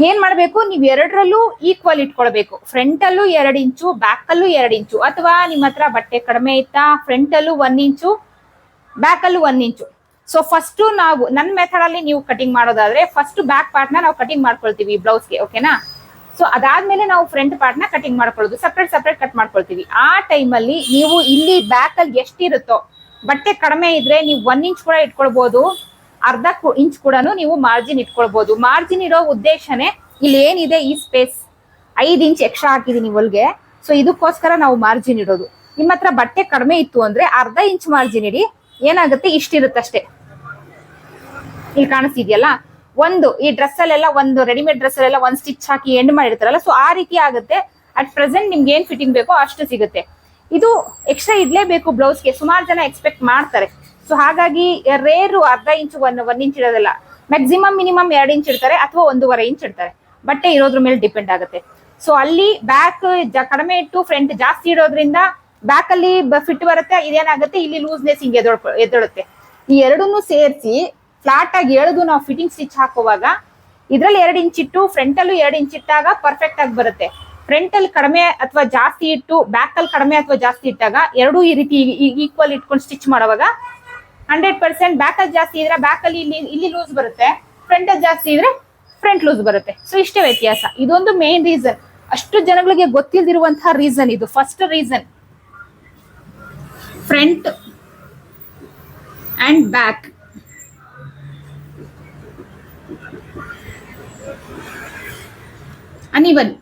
[SPEAKER 1] ಏನ್ ಮಾಡಬೇಕು? ನೀವು ಎರಡರಲ್ಲೂ ಈಕ್ವಲ್ ಇಟ್ಕೊಳ್ಬೇಕು. ಫ್ರಂಟ್ ಅಲ್ಲೂ ಎರಡು ಇಂಚು ಬ್ಯಾಕ್ ಅಲ್ಲೂ ಎರಡು ಇಂಚು. ಅಥವಾ ನಿಮ್ಮ ಹತ್ರ ಬಟ್ಟೆ ಕಡಿಮೆ ಇತ್ತಾ ಫ್ರಂಟ್ ಅಲ್ಲೂ ಒನ್ ಇಂಚು ಬ್ಯಾಕ್ ಅಲ್ಲೂ ಒನ್ ಇಂಚು. ಸೊ ಫಸ್ಟ್ ನಾವು ನನ್ನ ಮೆಥಡ್ ಅಲ್ಲಿ ನೀವು ಕಟಿಂಗ್ ಮಾಡೋದಾದ್ರೆ ಫಸ್ಟ್ ಬ್ಯಾಕ್ ಪಾರ್ಟ್ ನಾವು ಕಟಿಂಗ್ ಮಾಡ್ಕೊಳ್ತೀವಿ ಬ್ಲೌಸ್ಗೆ ಓಕೆನಾ ಸೊ ಅದಾದ್ಮೇಲೆ ನಾವು ಫ್ರಂಟ್ ಪಾರ್ಟ್ನ ಕಟಿಂಗ್ ಮಾಡ್ಕೊಳ್ಳೋದು. ಸಪ್ರೇಟ್ ಸಪ್ರೇಟ್ ಕಟ್ ಮಾಡ್ಕೊಳ್ತೀವಿ. ಆ ಟೈಮಲ್ಲಿ ನೀವು ಇಲ್ಲಿ ಬ್ಯಾಕ್ ಅಲ್ಲಿ ಎಷ್ಟಿರುತ್ತೋ, ಬಟ್ಟೆ ಕಡಿಮೆ ಇದ್ರೆ ನೀವು ಒನ್ ಇಂಚ್ ಕೂಡ ಇಟ್ಕೊಳ್ಬಹುದು ಅರ್ಧ ಇಂಚ್ ಕೂಡ ನೀವು ಮಾರ್ಜಿನ್ ಇಟ್ಕೊಳ್ಬಹುದು ಮಾರ್ಜಿನ್ ಇರೋ ಉದ್ದೇಶನೇ ಇಲ್ಲಿ ಏನಿದೆ ಈ ಸ್ಪೇಸ್ ಐದು ಇಂಚ್ ಎಕ್ಸ್ಟ್ರಾ ಹಾಕಿದೀನಿ ಒಳಗೆ. ಸೊ ಇದಕ್ಕೋಸ್ಕರ ನಾವು ಮಾರ್ಜಿನ್ ಇಡೋದು. ನಿಮ್ಮ ಹತ್ರ ಬಟ್ಟೆ ಕಡಿಮೆ ಇತ್ತು ಅಂದ್ರೆ ಅರ್ಧ ಇಂಚ್ ಮಾರ್ಜಿನ್ ಇಡಿ. ಏನಾಗುತ್ತೆ? ಇಷ್ಟಿರುತ್ತಷ್ಟೇ. ಇಲ್ಲಿ ಕಾಣಿಸ್ತಿದ್ಯಲ್ಲ? ಒಂದು ಈ ಡ್ರೆಸ್ ಅಲ್ಲೆಲ್ಲ ಒಂದು ರೆಡಿಮೇಡ್ ಡ್ರೆಸ್ ಅಲ್ಲೆಲ್ಲ ಒಂದು ಸ್ಟಿಚ್ ಹಾಕಿ ಎಂಡ್ ಮಾಡಿರ್ತಾರಲ್ಲ ಸೊ ಆ ರೀತಿ ಆಗುತ್ತೆ. ಅಟ್ ಪ್ರೆಸೆಂಟ್ ನಿಮ್ಗೆ ಏನ್ ಫಿಟ್ಟಿಂಗ್ ಬೇಕೋ ಅಷ್ಟು ಸಿಗುತ್ತೆ. ಇದು ಎಕ್ಸ್ಟ್ರಾ ಇಡ್ಲೇಬೇಕು ಬ್ಲೌಸ್ಗೆ ಸುಮಾರು ಜನ ಎಕ್ಸ್ಪೆಕ್ಟ್ ಮಾಡ್ತಾರೆ. ಸೊ ಹಾಗಾಗಿ ರೇರು ಅರ್ಧ ಇಂಚು ಒನ್ ಒನ್ ಇಂಚ್ ಇಡೋದಿಲ್ಲ ಮ್ಯಾಕ್ಸಿಮಮ್ ಮಿನಿಮಮ್ ಎರಡು ಇಂಚ್ ಇಡ್ತಾರೆ ಅಥವಾ ಒಂದೂವರೆ ಇಂಚ್ ಇಡ್ತಾರೆ. ಬಟ್ಟೆ ಇರೋದ್ರ ಮೇಲೆ ಡಿಪೆಂಡ್ ಆಗುತ್ತೆ. ಸೊ ಅಲ್ಲಿ ಬ್ಯಾಕ್ ಕಡಿಮೆ ಇಟ್ಟು ಫ್ರಂಟ್ ಜಾಸ್ತಿ ಇಡೋದ್ರಿಂದ ಬ್ಯಾಕ್ ಅಲ್ಲಿ ಫಿಟ್ ಬರುತ್ತೆ, ಇದೇನಾಗುತ್ತೆ, ಇಲ್ಲಿ ಲೂಸ್ನೆಸ್ ಹಿಂಗೆ ಎದೊಳ್ ಎದ್ದೊಳುತ್ತೆ ಈ ಎರಡನ್ನೂ ಸೇರಿಸಿ ಫ್ಲಾಟ್ ಆಗಿ ಎಳೆದು ನಾವು ಫಿಟ್ಟಿಂಗ್ ಸ್ಟಿಚ್ ಹಾಕುವಾಗ, ಇದ್ರಲ್ಲಿ ಎರಡು ಇಂಚ್ ಇಟ್ಟು ಫ್ರಂಟ್ ಅಲ್ಲೂ ಎರಡು ಇಂಚ್ ಇಟ್ಟಾಗ ಪರ್ಫೆಕ್ಟ್ ಆಗಿ ಬರುತ್ತೆ. ಫ್ರಂಟ್ ಅಲ್ಲಿ ಕಡಿಮೆ ಅಥವಾ ಜಾಸ್ತಿ ಇಟ್ಟು ಬ್ಯಾಕ್ ಅಲ್ಲಿ ಕಡಿಮೆ ಅಥವಾ ಜಾಸ್ತಿ ಇಟ್ಟಾಗ ಎರಡೂ ಈ ರೀತಿ ಈಕ್ವಲ್ ಇಟ್ಕೊಂಡು ಸ್ಟಿಚ್ ಮಾಡುವಾಗ ಹಂಡ್ರೆಡ್ ಪರ್ಸೆಂಟ್ ಬ್ಯಾಕ್ ಅಲ್ಲಿ ಜಾಸ್ತಿ ಇದ್ರೆ ಬ್ಯಾಕ್ ಅಲ್ಲಿ ಇಲ್ಲಿ ಇಲ್ಲಿ ಲೂಸ್ ಬರುತ್ತೆ ಫ್ರಂಟ್ ಅಲ್ಲಿ ಜಾಸ್ತಿ ಇದ್ರೆ ಫ್ರಂಟ್ ಲೂಸ್ ಬರುತ್ತೆ. ಸೊ ಇಷ್ಟೇ ವ್ಯತ್ಯಾಸ. ಇದೊಂದು ಮೇನ್ ರೀಸನ್ ಅಷ್ಟು ಜನಗಳಿಗೆ ಗೊತ್ತಿಲ್ದಿರುವಂತಹ ರೀಸನ್ ಇದು. First reason front and back uneven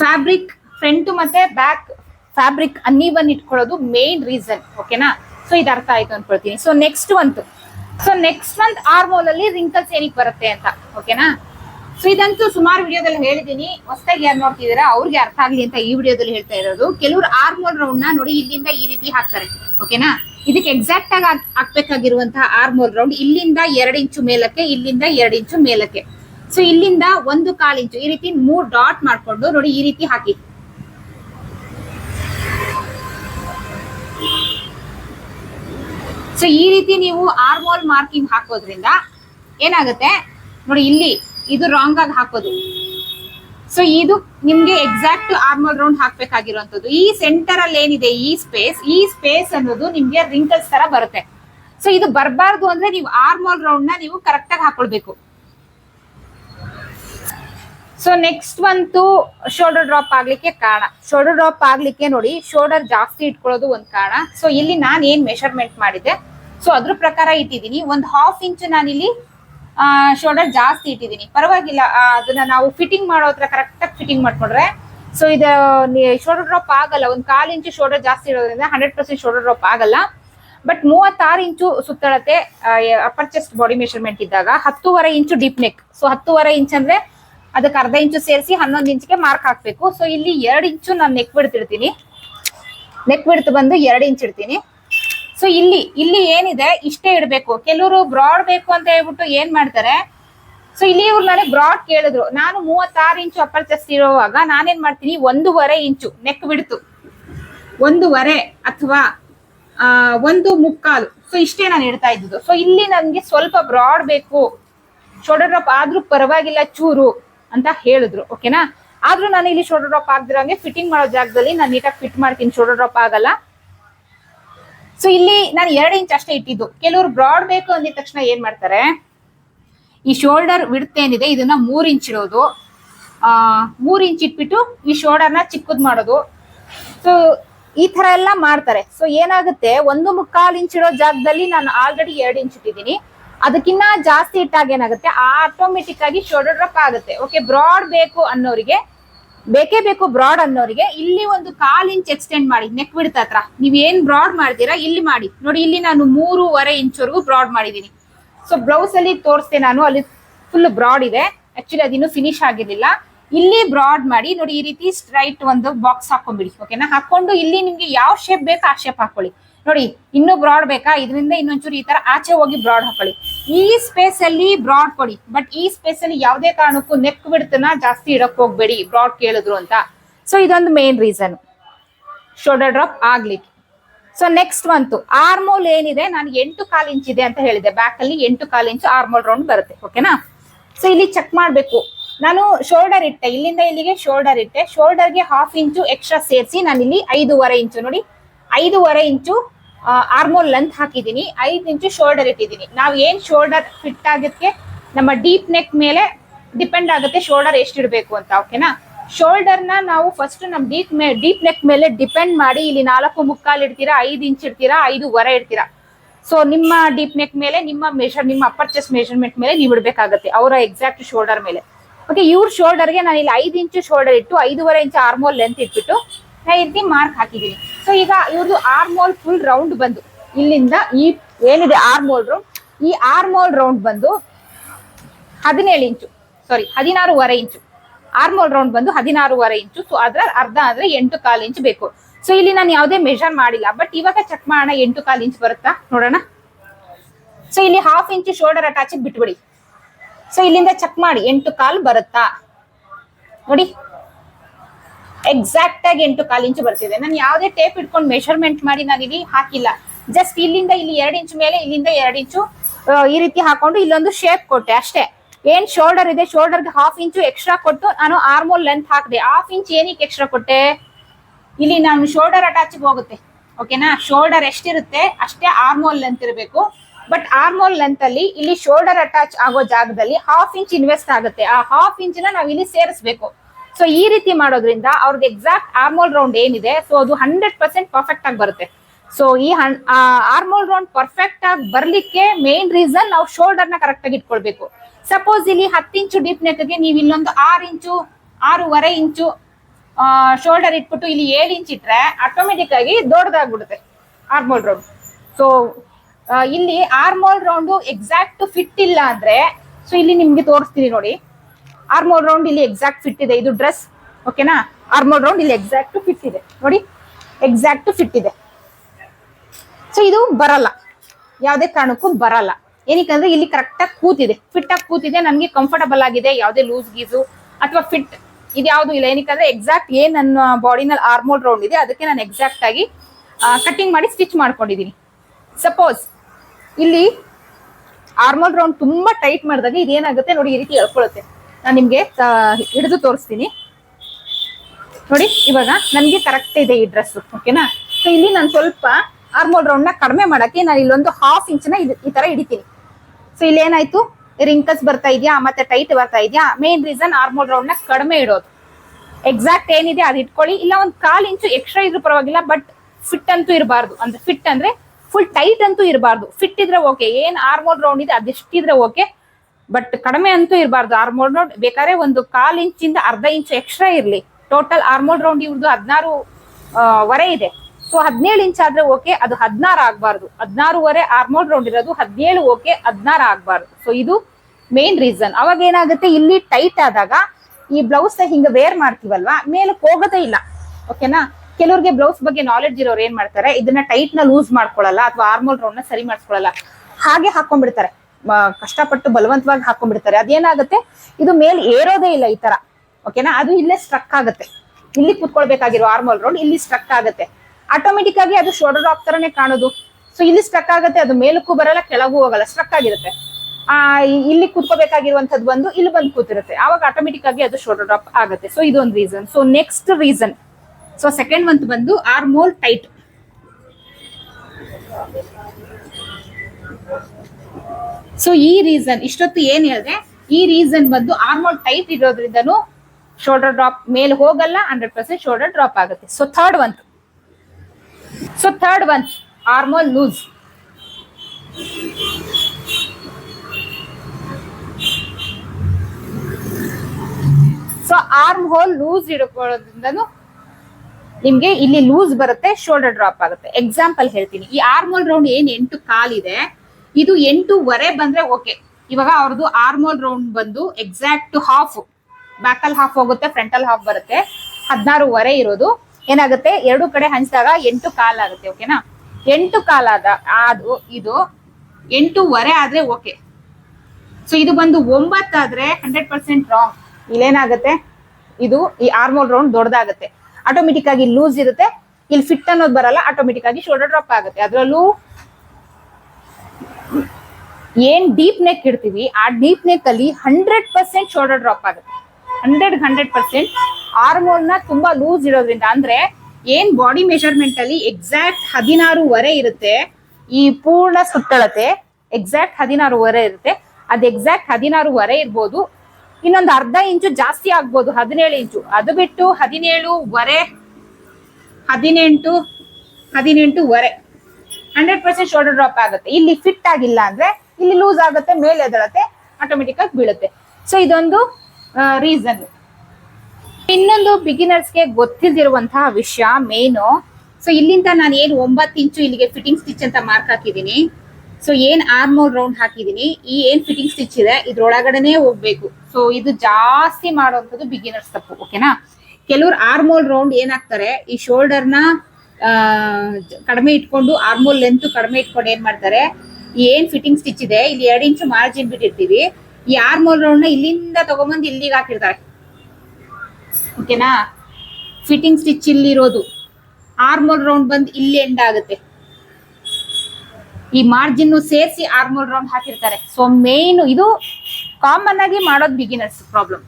[SPEAKER 1] fabric front ಮತ್ತೆ ಬ್ಯಾಕ್ ಫ್ಯಾಬ್ರಿಕ್ ಅನಿವನ್ ಇಟ್ಕೊಳ್ಳೋದು ಮೇನ್ ರೀಸನ್ ಓಕೆನಾ ಸೊ ಇದು ಅರ್ಥ ಆಯ್ತು ಅನ್ಕೊಳ್ತೀನಿ. So next month so next month armhole ಅಲ್ಲಿ ರಿಂಕಲ್ಸ್ ಏನಕ್ಕೆ ಬರುತ್ತೆ ಅಂತ ಓಕೆನಾ ಸೊ ಇದಂತೂ ಸುಮಾರು ವಿಡಿಯೋದಲ್ಲಿ ಹೇಳಿದೀನಿ ಹೊಸದಾಗಿ ಯಾರು ನೋಡ್ತಿದ್ದೀರಾ, ಅವ್ರಿಗೆ ಅರ್ಥ ಆಗ್ಲಿ ಅಂತ ಈ ವಿಡಿಯೋದಲ್ಲಿ ಹೇಳ್ತಾ ಇರೋದು. ಕೆಲವರು ಆರ್ಮೋಲ್ ರೌಂಡ್ನ ನೋಡಿ ಇಲ್ಲಿಂದ ಈ ರೀತಿ ಹಾಕ್ತಾರೆ ಓಕೆನಾ ಇದಕ್ಕೆ ಎಕ್ಸಾಕ್ಟ್ ಆಗಿ ಹಾಕ್- ಹಾಕ್ಬೇಕಾಗಿರುವಂತಹ ಆರ್ಮೋಲ್ ರೌಂಡ್ ಇಲ್ಲಿಂದ ಎರಡು ಇಂಚು ಮೇಲಕ್ಕೆ, ಇಲ್ಲಿಂದ ಎರಡು ಇಂಚು ಮೇಲಕ್ಕೆ. ಸೊ ಇಲ್ಲಿಂದ ಒಂದು ಕಾಲು ಇಂಚು, ಈ ರೀತಿ ಮೂರ್ ಡಾಟ್ ಮಾಡ್ಕೊಂಡು ನೋಡಿ ಈ ರೀತಿ ಹಾಕಿ. ಸೊ ಈ ರೀತಿ ನೀವು ಆರ್ಮೋಲ್ ಮಾರ್ಕಿಂಗ್ ಹಾಕೋದ್ರಿಂದ ಏನಾಗುತ್ತೆ? ನೋಡಿ, ಇಲ್ಲಿ ಇದು ರಾಂಗ್ ಆಗಿ ಹಾಕೋದು. ಸೊ ಇದು ನಿಮ್ಗೆ ಎಕ್ಸಾಕ್ಟ್ ಆರ್ಮಲ್ ರೌಂಡ್ ಹಾಕ್ಬೇಕಾಗಿರುವಂತದ್ದು ಈ ಸೆಂಟರ್ ಅಲ್ಲಿ ಏನಿದೆ? ಈ ಸ್ಪೇಸ್ ಈ ಸ್ಪೇಸ್ ಅನ್ನೋದು ನಿಮ್ಗೆ ರಿಂಕಲ್ಸ್ ತರ ಬರುತ್ತೆ. ಸೊ ಇದು ಬರಬಾರ್ದು ಅಂದ್ರೆ ನೀವು ಆರ್ಮಲ್ ರೌಂಡ್ನ ನೀವು ಕರೆಕ್ಟ್ ಆಗಿ ಹಾಕೊಳ್ಬೇಕು. ಸೊ ನೆಕ್ಸ್ಟ್ ಬಂತು ಶೋಲ್ಡರ್ ಡ್ರಾಪ್ ಆಗ್ಲಿಕ್ಕೆ ಕಾರಣ. ಶೋಲ್ಡರ್ ಡ್ರಾಪ್ ಆಗ್ಲಿಕ್ಕೆ ನೋಡಿ ಶೋಲ್ಡರ್ ಜಾಸ್ತಿ ಇಟ್ಕೊಳ್ಳೋದು ಒಂದ್ ಕಾರಣ. ಸೊ ಇಲ್ಲಿ ನಾನು ಏನ್ ಮೆಷರ್ಮೆಂಟ್ ಮಾಡಿದೆ ಸೊ ಅದ್ರ ಪ್ರಕಾರ ಇಟ್ಟಿದ್ದೀನಿ. ಒಂದ್ ಹಾಫ್ ಇಂಚ್ ನಾನಿಲ್ಲಿ ಶೋಲ್ಡರ್ ಜಾಸ್ತಿ ಇಟ್ಟಿದ್ದೀನಿ. ಪರವಾಗಿಲ್ಲ ಅದನ್ನ ನಾವು ಫಿಟ್ಟಿಂಗ್ ಮಾಡೋ ಹತ್ರ ಕರೆಕ್ಟ್ ಆಗಿ ಫಿಟ್ಟಿಂಗ್ ಮಾಡ್ಕೊಂಡ್ರೆ ಸೊ ಇದು ಶೋಲ್ಡರ್ ಡ್ರಾಪ್ ಆಗಲ್ಲ. ಒಂದ್ ಕಾಲ್ ಇಂಚು ಶೋಲ್ಡರ್ ಜಾಸ್ತಿ ಇರೋದ್ರಿಂದ ಹಂಡ್ರೆಡ್ ಪರ್ಸೆಂಟ್ ಶೋಲ್ಡರ್ ಡ್ರಾಪ್ ಆಗಲ್ಲ. ಬಟ್ ಮೂವತ್ತಾರು ಇಂಚು ಸುತ್ತಳತೆ ಅಪ್ಪರ್ ಚೆಸ್ಟ್ ಬಾಡಿ ಮೆಷರ್ಮೆಂಟ್ ಇದ್ದಾಗ ಹತ್ತೂವರೆ ಇಂಚು ಡೀಪ್ ನೆಕ್ ಸೊ ಹತ್ತೂವರೆ ಇಂಚ್ ಅಂದ್ರೆ ಅದಕ್ಕೆ ಅರ್ಧ ಇಂಚು ಸೇರಿಸಿ ಹನ್ನೊಂದು ಇಂಚ್ಗೆ ಮಾರ್ಕ್ ಹಾಕ್ಬೇಕು. ಸೊ ಇಲ್ಲಿ ಎರಡು ಇಂಚು ನಾನು ನೆಕ್ ಬಿಡ್ತಿರ್ತೀನಿ ನೆಕ್ ಬಿಡ್ತು ಬಂದು ಎರಡು ಇಂಚ್ ಇಡ್ತೀನಿ. ಸೊ ಇಲ್ಲಿ ಇಲ್ಲಿ ಏನಿದೆ? ಇಷ್ಟೇ ಇಡಬೇಕು. ಕೆಲವರು ಬ್ರಾಡ್ ಬೇಕು ಅಂತ ಹೇಳ್ಬಿಟ್ಟು ಏನ್ ಮಾಡ್ತಾರೆ? ಸೊ ಇಲ್ಲಿ ಇವ್ರು ನನಗೆ ಬ್ರಾಡ್ ಕೇಳಿದ್ರು. ನಾನು ಮೂವತ್ತಾರು ಇಂಚು ಅಪ್ಪರ್ ಚೆಸ್ಟ್ ಇರುವಾಗ ನಾನೇನ್ ಮಾಡ್ತೀನಿ? ಒಂದೂವರೆ ಇಂಚು ನೆಕ್ ಬಿಡ್ತು. ಒಂದೂವರೆ ಅಥವಾ ಒಂದು ಮುಕ್ಕಾಲು. ಸೊ ಇಷ್ಟೇ ನಾನು ಇಡ್ತಾ ಇದ್ದಿದ್ದು. ಸೊ ಇಲ್ಲಿ ನನಗೆ ಸ್ವಲ್ಪ ಬ್ರಾಡ್ ಬೇಕು. ಶೋಲ್ಡರ್ ಡ್ರಾಪ್ ಆದ್ರೂ ಪರವಾಗಿಲ್ಲ, ಚೂರು ಅಂತ ಹೇಳಿದ್ರು. ಓಕೆನಾ ಆದ್ರೂ ನಾನು ಇಲ್ಲಿ ಶೋಡರ್ ಡ್ರಾಪ್ ಆಗದಿರಂಗೆ ಫಿಟ್ಟಿಂಗ್ ಮಾಡೋ ಜಾಗದಲ್ಲಿ ನಾನು ನೀಟಾಗಿ ಫಿಟ್ ಮಾಡ್ತೀನಿ. ಶೋಡರ್ ಡ್ರಾಪ್ ಆಗಲ್ಲ. ಸೊ ಇಲ್ಲಿ ನಾನು ಎರಡು ಇಂಚ್ ಅಷ್ಟೇ ಇಟ್ಟಿದ್ದು. ಕೆಲವರು ಬ್ರಾಡ್ ಬೇಕು ಅಂದಿದ ತಕ್ಷಣ ಏನ್ ಮಾಡ್ತಾರೆ? ಈ ಶೋಲ್ಡರ್ ವಿಡ್ತ್ ಏನಿದೆ, ಇದನ್ನ ಮೂರ್ ಇಂಚ್ ಇರೋದು ಆ, ಮೂರ್ ಇಂಚ್ ಇಟ್ಬಿಟ್ಟು ಈ ಶೋಲ್ಡರ್ನ ಚಿಕ್ಕದ್ ಮಾಡೋದು. ಸೊ ಈ ತರ ಎಲ್ಲ ಮಾಡ್ತಾರೆ. ಸೊ ಏನಾಗುತ್ತೆ? ಒಂದು ಮುಕ್ಕಾಲ್ ಇಂಚ್ ಇರೋ ಜಾಗದಲ್ಲಿ ನಾನು ಆಲ್ರೆಡಿ ಎರಡು ಇಂಚ್ ಇಟ್ಟಿದ್ದೀನಿ. ಅದಕ್ಕಿನ್ನ ಜಾಸ್ತಿ ಇಟ್ಟಾಗ ಏನಾಗುತ್ತೆ? ಆಟೋಮೆಟಿಕ್ ಆಗಿ ಶೋಲ್ಡರ್ ಡ್ರಾಪ್ ಆಗುತ್ತೆ. ಓಕೆ ಬ್ರಾಡ್ ಬೇಕು ಅನ್ನೋರಿಗೆ ಬೇಕೇ ಬೇಕು ಬ್ರಾಡ್ ಅನ್ನೋರಿಗೆ ಇಲ್ಲಿ ಒಂದು ಕಾಲ್ ಇಂಚ್ ಎಕ್ಸ್ಟೆಂಡ್ ಮಾಡಿ ನೆಕ್ ಬಿಡ್ತ ಹತ್ರ. ನೀವ್ ಏನ್ ಬ್ರಾಡ್ ಮಾಡ್ತೀರಾ, ಇಲ್ಲಿ ಮಾಡಿ. ನೋಡಿ, ಇಲ್ಲಿ ನಾನು ಮೂರುವರೆ ಇಂಚ್ವರೆಗೂ ಬ್ರಾಡ್ ಮಾಡಿದೀನಿ. ಸೊ ಬ್ಲೌಸ್ ಅಲ್ಲಿ ತೋರಿಸ್ತೇನೆ ನಾನು, ಅಲ್ಲಿ ಫುಲ್ ಬ್ರಾಡ್ ಇದೆ. ಆಕ್ಚುಲಿ ಅದಿನ್ನೂ ಫಿನಿಶ್ ಆಗಿರ್ಲಿಲ್ಲ. ಇಲ್ಲಿ ಬ್ರಾಡ್ ಮಾಡಿ, ನೋಡಿ, ಈ ರೀತಿ ಸ್ಟ್ರೈಟ್ ಒಂದು ಬಾಕ್ಸ್ ಹಾಕೊಂಡ್ಬಿಡಿ ಓಕೆನಾ ಹಾಕೊಂಡು ಇಲ್ಲಿ ನಿಮ್ಗೆ ಯಾವ ಶೇಪ್ ಬೇಕು ಆ ಶೇಪ್ ಹಾಕೊಳ್ಳಿ. ನೋಡಿ, ಇನ್ನೂ ಬ್ರಾಡ್ ಬೇಕಾ? ಇದರಿಂದ ಇನ್ನೊಂಚೂರು ಈ ತರ ಆಚೆ ಹೋಗಿ ಬ್ರಾಡ್ ಹಾಕೊಳ್ಳಿ. ಈ ಸ್ಪೇಸ್ ಅಲ್ಲಿ ಬ್ರಾಡ್ ಕೊಡಿ. ಬಟ್ ಈ ಸ್ಪೇಸ್ ಅಲ್ಲಿ ಯಾವುದೇ ಕಾರಣಕ್ಕೂ ನೆಕ್ ಬಿಡ್ತನ ಜಾಸ್ತಿ ಇಡಕ್ ಹೋಗ್ಬೇಡಿ ಬ್ರಾಡ್ ಕೇಳಿದ್ರು ಅಂತ. ಸೊ ಇದೊಂದು ಮೇನ್ ರೀಸನ್ ಶೋಲ್ಡರ್ ಡ್ರಾಪ್ ಆಗ್ಲಿಕ್ಕೆ. ಸೊ ನೆಕ್ಸ್ಟ್ ಬಂತು ಆರ್ಮೋಲ್ ಏನಿದೆ? ನಾನು ಎಂಟು ಕಾಲು ಇಂಚ್ ಇದೆ ಅಂತ ಹೇಳಿದೆ. ಬ್ಯಾಕ್ ಅಲ್ಲಿ ಎಂಟು ಕಾಲ್ ಇಂಚು ಆರ್ಮೋಲ್ ರೌಂಡ್ ಬರುತ್ತೆ. ಓಕೆನಾ ಸೊ ಇಲ್ಲಿ ಚೆಕ್ ಮಾಡಬೇಕು. ನಾನು ಶೋಲ್ಡರ್ ಇಟ್ಟೆ. ಇಲ್ಲಿಂದ ಇಲ್ಲಿಗೆ ಶೋಲ್ಡರ್ ಇಟ್ಟೆ. ಶೋಲ್ಡರ್ಗೆ ಹಾಫ್ ಇಂಚು ಎಕ್ಸ್ಟ್ರಾ ಸೇರಿಸಿ ನಾನು ಇಲ್ಲಿ ಐದೂವರೆ ಇಂಚು ನೋಡಿ, ಐದೂವರೆ ಇಂಚು ಆರ್ಮೋಲ್ ಲೆಂತ್ ಹಾಕಿದ್ದೀನಿ, ಐದು ಇಂಚು ಶೋಲ್ಡರ್ ಇಟ್ಟಿದ್ದೀನಿ. ನಾವು ಏನು ಶೋಲ್ಡರ್ ಫಿಟ್ ಆಗೋದಕ್ಕೆ ನಮ್ಮ ಡೀಪ್ ನೆಕ್ ಮೇಲೆ ಡಿಪೆಂಡ್ ಆಗುತ್ತೆ ಶೋಲ್ಡರ್ ಎಷ್ಟಿಡಬೇಕು ಅಂತ ಓಕೆನಾ ಶೋಲ್ಡರ್ನ ನಾವು ಫಸ್ಟ್ ನಮ್ಮ ಡೀಪ್ ಮೇ ಡೀಪ್ ನೆಕ್ ಮೇಲೆ ಡಿಪೆಂಡ್ ಮಾಡಿ ಇಲ್ಲಿ ನಾಲ್ಕು ಮುಕ್ಕಾಲು ಇಡ್ತೀರಾ, ಐದು ಇಂಚ್ ಇಡ್ತೀರಾ, ಐದೂವರೆ ಇಡ್ತೀರಾ. ಸೊ ನಿಮ್ಮ ಡೀಪ್ ನೆಕ್ ಮೇಲೆ, ನಿಮ್ಮ ಮೆಷರ್ ನಿಮ್ಮ ಅಪ್ಪರ್ ಚೆಸ್ಟ್ ಮೆಷರ್ಮೆಂಟ್ ಮೇಲೆ ನೀವು ಇಡಬೇಕಾಗುತ್ತೆ, ಅವರ ಎಕ್ಸಾಕ್ಟ್ ಶೋಲ್ಡರ್ ಮೇಲೆ. ಓಕೆ ಇವ್ರ ಶೋಲ್ಡರ್ಗೆ ನಾನು ಇಲ್ಲಿ ಐದು ಇಂಚು ಶೋಲ್ಡರ್ ಇಟ್ಟು, ಐದೂವರೆ ಇಂಚು ಆರ್ಮೋಲ್ ಲೆಂತ್ ಇಟ್ಬಿಟ್ಟು ರೀತಿ ಮಾರ್ಕ್ ಹಾಕಿದ್ದೀನಿ ಸೊ ಈಗ ಇವ್ರದ್ದು ಆರ್ಮೋಲ್ ಫುಲ್ ರೌಂಡ್ ಬಂದು. ಇಲ್ಲಿಂದ ಈ ಏನಿದೆ ಆರ್ಮೋಲ್ ರೌಂಡ್ ಈ ಆರ್ಮೋಲ್ ರೌಂಡ್ ಬಂದು ಹದಿನೇಳು ಇಂಚು. ಸಾರಿ ಹದಿನಾರೂವರೆ ಇಂಚು. ಆರ್ಮೋಲ್ ರೌಂಡ್ ಬಂದು ಹದಿನಾರೂವರೆ ಇಂಚು. ಸೊ ಅದ್ರ ಅರ್ಧ ಅಂದ್ರೆ ಎಂಟು ಕಾಲು ಇಂಚು ಬೇಕು. ಸೊ ಇಲ್ಲಿ ನಾನು ಯಾವುದೇ ಮೆಷರ್ ಮಾಡಿಲ್ಲ. ಬಟ್ ಇವಾಗ ಚೆಕ್ ಮಾಡೋಣ ಎಂಟು ಕಾಲು ಇಂಚ್ ಬರುತ್ತಾ? ನೋಡೋಣ. ಸೊ ಇಲ್ಲಿ ಹಾಫ್ ಇಂಚು ಶೋಲ್ಡರ್ ಅಟ್ಯಾಚ್ ಬಿಟ್ಬಿಡಿ. ಸೊ ಇಲ್ಲಿಂದ ಚೆಕ್ ಮಾಡಿ ಎಂಟು ಕಾಲು ಬರುತ್ತಾ? ನೋಡಿ. ಎಕ್ಸಾಕ್ಟ್ ಆಗಿ ಎಂಟು ಕಾಲು ಇಂಚು ಬರ್ತಿದೆ. ನಾನು ಯಾವುದೇ ಟೇಪ್ ಇಟ್ಕೊಂಡು ಮೆಷರ್ಮೆಂಟ್ ಮಾಡಿ ನಾನು ಇಲ್ಲಿ ಹಾಕಿಲ್ಲ. ಜಸ್ಟ್ ಇಲ್ಲಿಂದ ಇಲ್ಲಿ ಎರಡು ಇಂಚು ಮೇಲೆ, ಇಲ್ಲಿಂದ ಎರಡು ಇಂಚು ಈ ರೀತಿ ಹಾಕೊಂಡು ಇಲ್ಲೊಂದು ಶೇಪ್ ಕೊಟ್ಟೆ ಅಷ್ಟೇ. ಏನ್ ಶೋಲ್ಡರ್ ಇದೆ ಶೋಲ್ಡರ್ಗೆ ಹಾಫ್ ಇಂಚು ಎಕ್ಸ್ಟ್ರಾ ಕೊಟ್ಟು ನಾನು ಆರ್ಮೋಲ್ ಲೆಂತ್ ಹಾಕಿದೆ. ಹಾಫ್ ಇಂಚ್ ಏನಕ್ಕೆ ಎಕ್ಸ್ಟ್ರಾ ಕೊಟ್ಟೆ? ಇಲ್ಲಿ ನಾನು ಶೋಲ್ಡರ್ ಅಟ್ಯಾಚ್ ಹೋಗುತ್ತೆ. ಓಕೆನಾ ಶೋಲ್ಡರ್ ಎಷ್ಟಿರುತ್ತೆ? ಅಷ್ಟೇ ಆರ್ಮೋಲ್ ಲೆಂತ್ ಇರಬೇಕು. ಬಟ್ ಆರ್ಮೋಲ್ ಲೆಂತ್ ಅಲ್ಲಿ ಇಲ್ಲಿ ಶೋಲ್ಡರ್ ಅಟ್ಯಾಚ್ ಆಗೋ ಜಾಗದಲ್ಲಿ ಹಾಫ್ ಇಂಚ್ ಇನ್ವೆಸ್ಟ್ ಆಗುತ್ತೆ. ಆ ಹಾಫ್ ಇಂಚ್ ನಾವು ಇಲ್ಲಿ ಸೇರಿಸಬೇಕು. ಸೊ ಈ ರೀತಿ ಮಾಡೋದ್ರಿಂದ ಅವ್ರದ್ದು ಎಕ್ಸಾಕ್ಟ್ ಆರ್ಮೋಲ್ ರೌಂಡ್ ಏನಿದೆ ಸೊ ಅದು ಹಂಡ್ರೆಡ್ ಪರ್ಸೆಂಟ್ ಪರ್ಫೆಕ್ಟ್ ಆಗಿ ಬರುತ್ತೆ. ಸೊ ಈ ಆರ್ಮೋಲ್ ರೌಂಡ್ ಪರ್ಫೆಕ್ಟ್ ಆಗಿ ಬರ್ಲಿಕ್ಕೆ ಮೇನ್ ರೀಸನ್ ನಾವು ಶೋಲ್ಡರ್ನ ಕರೆಕ್ಟ್ ಆಗಿ ಇಟ್ಕೊಳ್ಬೇಕು. ಸಪೋಸ್ ಇಲ್ಲಿ ಹತ್ತು ಇಂಚು ಡೀಪ್ ನೆಕ್ಗೆ ನೀವು ಇಲ್ಲೊಂದು ಆರು ಇಂಚು, ಆರೂವರೆ ಇಂಚು ಶೋಲ್ಡರ್ ಇಟ್ಬಿಟ್ಟು ಇಲ್ಲಿ ಏಳು ಇಂಚ್ ಇಟ್ರೆ ಆಟೋಮೆಟಿಕ್ ಆಗಿ ದೊಡ್ಡದಾಗ್ಬಿಡುತ್ತೆ ಆರ್ಮೋಲ್ ರೌಂಡ್ ಸೊ ಇಲ್ಲಿ ಆರ್ಮೋಲ್ ರೌಂಡ್ ಎಕ್ಸಾಕ್ಟ್ ಫಿಟ್ ಇಲ್ಲ ಅಂದ್ರೆ ಸೊ ಇಲ್ಲಿ ನಿಮ್ಗೆ ತೋರಿಸ್ತೀನಿ ನೋಡಿ. ಆರ್ಮೋಲ್ ರೌಂಡ್ ಇಲ್ಲಿ ಎಕ್ಸಾಕ್ಟ್ ಫಿಟ್ ಇದೆ. ಇದು ಡ್ರೆಸ್ ಓಕೆನಾ ಆರ್ಮೋಲ್ ರೌಂಡ್ ಇಲ್ಲಿ ಎಕ್ಸಾಕ್ಟ್ ಫಿಟ್ ಇದೆ. ನೋಡಿ ಎಕ್ಸಾಕ್ಟ್ ಫಿಟ್ ಇದೆ. ಸೊ ಇದು ಬರಲ್ಲ. ಯಾವುದೇ ಕಾರಣಕ್ಕೂ ಬರಲ್ಲ. ಏನಕ್ಕಂದ್ರೆ ಇಲ್ಲಿ ಕರೆಕ್ಟಾಗಿ ಕೂತಿದೆ. ಫಿಟ್ ಆಗಿ ಕೂತಿದೆ, ನನಗೆ ಕಂಫರ್ಟಬಲ್ ಆಗಿದೆ. ಯಾವುದೇ ಲೂಸ್ ಗೀಸು ಅಥವಾ ಫಿಟ್ ಇದು ಯಾವುದು ಇಲ್ಲ. ಏನಕ್ಕಂದ್ರೆ ಎಕ್ಸಾಕ್ಟ್ ಏನ್ ನನ್ನ ಬಾಡಿನಲ್ಲಿ ಆರ್ಮೋಲ್ ರೌಂಡ್ ಇದೆ, ಅದಕ್ಕೆ ನಾನು ಎಕ್ಸಾಕ್ಟ್ ಆಗಿ ಕಟ್ಟಿಂಗ್ ಮಾಡಿ ಸ್ಟಿಚ್ ಮಾಡ್ಕೊಂಡಿದ್ದೀನಿ. ಸಪೋಸ್ ಇಲ್ಲಿ ಆರ್ಮೋಲ್ ರೌಂಡ್ ತುಂಬಾ ಟೈಟ್ ಮಾಡಿದಾಗ ಇದೇನಾಗುತ್ತೆ? ನೋಡಿ, ಈ ರೀತಿ ಎಳ್ಕೊಳ್ಳುತ್ತೆ ನಾನು ನಿಮ್ಗೆ ಹಿಡಿದು ತೋರಿಸ್ತೀನಿ. ನೋಡಿ, ಇವಾಗ ನನ್ಗೆ ಕರೆಕ್ಟ್ ಇದೆ ಈ ಡ್ರೆಸ್ ಓಕೆನಾ ಸೊ ಇಲ್ಲಿ ನಾನು ಸ್ವಲ್ಪ ಆರ್ಮೋಲ್ ರೌಂಡ್ನ ಕಡಿಮೆ ಮಾಡಕ್ಕೆ ನಾನು ಇಲ್ಲೊಂದು ಹಾಫ್ ಇಂಚ್ನ ಈ ತರ ಹಿಡಿತೀನಿ. ಸೊ ಇಲ್ಲಿ ಏನಾಯ್ತು? ರಿಂಕಲ್ಸ್ ಬರ್ತಾ ಇದೆಯಾ? ಮತ್ತೆ ಟೈಟ್ ಬರ್ತಾ ಇದೆಯಾ? ಮೇನ್ ರೀಸನ್ ಆರ್ಮೋಲ್ ರೌಂಡ್ನ ಕಡಿಮೆ ಇಡೋದು. ಎಕ್ಸಾಕ್ಟ್ ಏನಿದೆ ಅದು ಇಟ್ಕೊಳ್ಳಿ. ಇಲ್ಲ, ಒಂದು ಕಾಲು ಇಂಚು ಎಕ್ಸ್ಟ್ರಾ ಇದ್ರೂ ಪರವಾಗಿಲ್ಲ ಬಟ್ ಫಿಟ್ ಅಂತೂ ಇರಬಾರ್ದು. ಅಂದ್ರೆ ಫಿಟ್ ಅಂದ್ರೆ ಫುಲ್ ಟೈಟ್ ಅಂತೂ ಇರಬಾರ್ದು. ಫಿಟ್ ಇದ್ರೆ ಓಕೆ ಏನ್ ಆರ್ಮೋಲ್ ರೌಂಡ್ ಇದೆ, ಅದೆಷ್ಟಿದ್ರೆ ಓಕೆ ಬಟ್ ಕಡಿಮೆ ಅಂತೂ ಇರಬಾರ್ದು. ಆರ್ಮೋಲ್ ರೌಂಡ್ ಬೇಕಾದ್ರೆ ಒಂದು ಕಾಲ್ ಇಂಚಿಂದ ಅರ್ಧ ಇಂಚು ಎಕ್ಸ್ಟ್ರಾ ಇರಲಿ. ಟೋಟಲ್ ಆರ್ಮೋಲ್ ರೌಂಡ್ ಇವ್ರದ್ದು ಹದಿನಾರು ವರೆ ಇದೆ. ಸೊ ಹದಿನೇಳು ಇಂಚ್ ಆದ್ರೆ ಓಕೆ ಅದು ಹದಿನಾರು ಆಗ್ಬಾರ್ದು. ಹದಿನಾರುವರೆ ಆರ್ಮೋಲ್ ರೌಂಡ್ ಇರೋದು ಹದಿನೇಳು ಓಕೆ ಹದಿನಾರು ಆಗಬಾರ್ದು. ಸೊ ಇದು ಮೇನ್ ರೀಸನ್ ಅವಾಗ ಏನಾಗುತ್ತೆ? ಇಲ್ಲಿ ಟೈಟ್ ಆದಾಗ ಈ ಬ್ಲೌಸ್ ಹಿಂಗ ವೇರ್ ಮಾಡ್ತೀವಲ್ವಾ? ಮೇಲಕ್ಕೆ ಹೋಗೋದೇ ಇಲ್ಲ. ಓಕೆನಾ ಕೆಲವ್ರಿಗೆ ಬ್ಲೌಸ್ ಬಗ್ಗೆ ನಾಲೆಡ್ಜ್ ಇರೋರು ಏನ್ ಮಾಡ್ತಾರೆ? ಇದನ್ನ ಟೈಟ್ನ ಲೂಸ್ ಮಾಡ್ಕೊಳ್ಳಲ್ಲ ಅಥವಾ ಆರ್ಮೋಲ್ ರೌಂಡ್ನ ಸರಿ ಮಾಡಿಸ್ಕೊಳ್ಳಲ್ಲ ಹಾಗೆ ಹಾಕೊಂಡ್ಬಿಡ್ತಾರೆ. ಕಷ್ಟಪಟ್ಟು ಬಲವಂತವಾಗಿ ಹಾಕೊಂಡ್ಬಿಡ್ತಾರೆ. ಅದೇನಾಗುತ್ತೆ? ಇದು ಮೇಲೆ ಏರೋದೇ ಇಲ್ಲ ಈ ತರ. ಓಕೆನಾ ಅದು ಇಲ್ಲೇ ಸ್ಟ್ರಕ್ ಆಗುತ್ತೆ. ಇಲ್ಲಿ ಕುತ್ಕೊಳ್ಬೇಕಾಗಿರೋ ಆರ್ಮೋಲ್ ರೌಂಡ್ ಇಲ್ಲಿ ಸ್ಟ್ರಕ್ ಆಗುತ್ತೆ. ಆಟೋಮೆಟಿಕ್ ಆಗಿ ಅದು ಶೋಲ್ಡರ್ ಡ್ರಾಪ್ ತರನೇ ಕಾಣೋದು. ಸೊ ಇಲ್ಲಿ ಸ್ಟ್ರಕ್ ಆಗುತ್ತೆ, ಅದು ಮೇಲಕ್ಕೂ ಬರಲ್ಲ, ಕೆಳಗೂ ಹೋಗಲ್ಲ ಸ್ಟ್ರಕ್ ಆಗಿರುತ್ತೆ. ಆ, ಇಲ್ಲಿ ಕೂತ್ಕೋಬೇಕಾಗಿರುವಂತದ್ದು ಬಂದು ಇಲ್ಲಿ ಬಂದು ಕೂತಿರುತ್ತೆ. ಆವಾಗ ಆಟೋಮೆಟಿಕ್ ಆಗಿ ಅದು ಶೋಲ್ಡರ್ ಡ್ರಾಪ್ ಆಗುತ್ತೆ. ಸೊ ಇದೊಂದು reason so next reason so second month ಬಂದು ಆರ್ಮೋಲ್ ಟೈಟ್ ಸೊ ಈ ರೀಸನ್ ಇಷ್ಟೊತ್ತು ಏನ್ ಹೇಳಿದ್ರೆ ಈ ರೀಸನ್ ಬಂದು ಆರ್ಮೋಲ್ ಟೈಟ್ ಇರೋದ್ರಿಂದಲೂ ಶೋಲ್ಡರ್ ಡ್ರಾಪ್ ಮೇಲೆ ಹೋಗಲ್ಲ ಹಂಡ್ರೆಡ್ ಪರ್ಸೆಂಟ್ ಶೋಲ್ಡರ್ ಡ್ರಾಪ್ ಆಗುತ್ತೆ. So third one so third one armhole loose so armhole loose ಇಡ್ಕೊಳ್ಳೋದ್ರಿಂದನು ನಿಮ್ಗೆ ಇಲ್ಲಿ ಲೂಸ್ ಬರುತ್ತೆ ಶೋಲ್ಡರ್ ಡ್ರಾಪ್ ಆಗುತ್ತೆ. ಎಕ್ಸಾಂಪಲ್ ಹೇಳ್ತೀನಿ. ಈ ಆರ್ಮೋಲ್ ರೌಂಡ್ ಏನ್ ಎಂಟು ಕಾಲಿದೆ ಇದು ಎಂಟೂವರೆ ಬಂದ್ರೆ ಓಕೆ ಇವಾಗ ಅವ್ರದ್ದು ಆರ್ಮೋಲ್ ರೌಂಡ್ ಬಂದು ಎಕ್ಸಾಕ್ಟ್ ಹಾಫ್ ಬ್ಯಾಕಲ್ ಹಾಫ್ ಹೋಗುತ್ತೆ ಫ್ರಂಟಲ್ ಹಾಫ್ ಬರುತ್ತೆ. ಹದಿನಾರೂವರೆ ಇರೋದು. ಏನಾಗುತ್ತೆ? ಎರಡು ಕಡೆ ಹಂಚಿದಾಗ ಎಂಟು ಕಾಲ್ ಆಗುತ್ತೆ ಓಕೆನಾ ಎಂಟು ಕಾಲಾದ ಅದು ಇದು ಎಂಟೂವರೆ ಆದ್ರೆ ಓಕೆ ಸೊ ಇದು ಬಂದು ಒಂಬತ್ತಾದ್ರೆ ಹಂಡ್ರೆಡ್ ಪರ್ಸೆಂಟ್ ರಾಂಗ್ ಇಲ್ಲೇನಾಗುತ್ತೆ? ಇದು ಈ ಆರ್ಮೋಲ್ ರೌಂಡ್ ದೊಡ್ಡದಾಗುತ್ತೆ. ಆಟೋಮೆಟಿಕ್ ಆಗಿ ಲೂಸ್ ಇರುತ್ತೆ. ಇಲ್ಲಿ ಫಿಟ್ ಅನ್ನೋದು ಬರಲ್ಲ ಆಟೋಮೆಟಿಕ್ ಆಗಿ ಶೋಲ್ಡರ್ ಡ್ರಾಪ್ ಆಗುತ್ತೆ. ಅದರಲ್ಲೂ ಏನ್ ಡೀಪ್ ನೆಕ್ ಇಡ್ತೀವಿ, ಆ ಡೀಪ್ ನೆಕ್ ಅಲ್ಲಿ ಹಂಡ್ರೆಡ್ ಪರ್ಸೆಂಟ್ ಶೋಲ್ಡರ್ ಡ್ರಾಪ್ ಆಗುತ್ತೆ. ಹಂಡ್ರೆಡ್ ಹಂಡ್ರೆಡ್ ಪರ್ಸೆಂಟ್ ಆರ್ಮೋಲ್ನ ತುಂಬಾ ಲೂಸ್ ಇರೋದ್ರಿಂದ ಅಂದ್ರೆ ಏನ್ ಬಾಡಿ ಮೆಷರ್ಮೆಂಟ್ ಅಲ್ಲಿ ಎಕ್ಸಾಕ್ಟ್ ಹದಿನಾರೂವರೆ ಇರುತ್ತೆ, ಈ ಪೂರ್ಣ ಸುತ್ತಳತೆ ಎಕ್ಸಾಕ್ಟ್ ಹದಿನಾರೂವರೆ ಇರುತ್ತೆ. ಅದ್ ಎಕ್ಸಾಕ್ಟ್ ಹದಿನಾರೂವರೆ ಇರ್ಬೋದು. ಇನ್ನೊಂದು ಅರ್ಧ ಇಂಚು ಜಾಸ್ತಿ ಆಗ್ಬೋದು, ಹದಿನೇಳು ಇಂಚು. ಅದು ಬಿಟ್ಟು ಹದಿನೇಳುವರೆ, ಹದಿನೆಂಟು, ಹದಿನೆಂಟುವರೆ. ಹಂಡ್ರೆಡ್ ಪರ್ಸೆಂಟ್ ಶೋಲ್ಡರ್ ಡ್ರಾಪ್ ಆಗುತ್ತೆ. ಇಲ್ಲಿ ಫಿಟ್ ಆಗಿಲ್ಲ ಅಂದ್ರೆ ಇಲ್ಲಿ ಲೂಸ್ ಆಗುತ್ತೆ, ಮೇಲೆ ಎದಳತ್ತೆ ಆಟೋಮೆಟಿಕ್ ಆಗಿ ಬೀಳುತ್ತೆ. ಸೊ ಇದೊಂದು ರೀಸನ್ ಇನ್ನೊಂದು ಬಿಗಿನರ್ಸ್ಗೆ ಗೊತ್ತಿಲ್ದಿರುವಂತಹ ವಿಷಯ ಮೇನು ಸೊ ಇಲ್ಲಿಂದ ನಾನು ಏನು ಒಂಬತ್ತು ಇಂಚು ಇಲ್ಲಿಗೆ ಫಿಟ್ಟಿಂಗ್ ಸ್ಟಿಚ್ ಅಂತ ಮಾರ್ಕ್ ಹಾಕಿದ್ದೀನಿ. ಸೊ ಏನ್ ಆರ್ಮೋಲ್ ರೌಂಡ್ ಹಾಕಿದ್ದೀನಿ. ಈ ಏನ್ ಫಿಟ್ಟಿಂಗ್ ಸ್ಟಿಚ್ ಇದೆ, ಇದ್ರೊಳಗಡೆನೆ ಹೋಗ್ಬೇಕು. ಸೊ ಇದು ಜಾಸ್ತಿ ಮಾಡುವಂಥದ್ದು ಬಿಗಿನರ್ಸ್ ತಪ್ಪು ಓಕೆನಾ ಕೆಲವ್ರು ಆರ್ಮೋಲ್ ರೌಂಡ್ ಏನಾಗ್ತಾರೆ ಈ ಶೋಲ್ಡರ್ನ ಕಡಿಮೆ ಇಟ್ಕೊಂಡು ಆರ್ಮೋಲ್ ಲೆಂತ್ ಕಡಿಮೆ ಇಟ್ಕೊಂಡು ಏನ್ ಮಾಡ್ತಾರೆ? ಏನ್ ಫಿಟ್ಟಿಂಗ್ ಸ್ಟಿಚ್ ಇದೆ, ಇಲ್ಲಿ ಎರಡು ಇಂಚು ಮಾರ್ಜಿನ್ ಬಿಟ್ಟಿರ್ತೀವಿ. ಈ ಆರ್ಮೋಲ್ ರೌಂಡ್ ಇಲ್ಲಿಂದ ತಗೊಂಬಂದು ಇಲ್ಲಿಗೆ ಹಾಕಿರ್ತಾರೆ. ಓಕೆನಾ ಫಿಟ್ಟಿಂಗ್ ಸ್ಟಿಚ್ ಇಲ್ಲಿರೋದು. ಆರ್ಮೋಲ್ ರೌಂಡ್ ಬಂದು ಇಲ್ಲಿ ಎಂಡ್ ಆಗುತ್ತೆ. ಈ ಮಾರ್ಜಿನ್ ಸೇರಿಸಿ ಆರ್ಮೋಲ್ ರೌಂಡ್ ಹಾಕಿರ್ತಾರೆ. ಸೊ ಮೇನ್ ಇದು ಕಾಮನ್ ಆಗಿ ಮಾಡೋದು ಬಿಗಿನರ್ಸ್ ಪ್ರಾಬ್ಲಮ್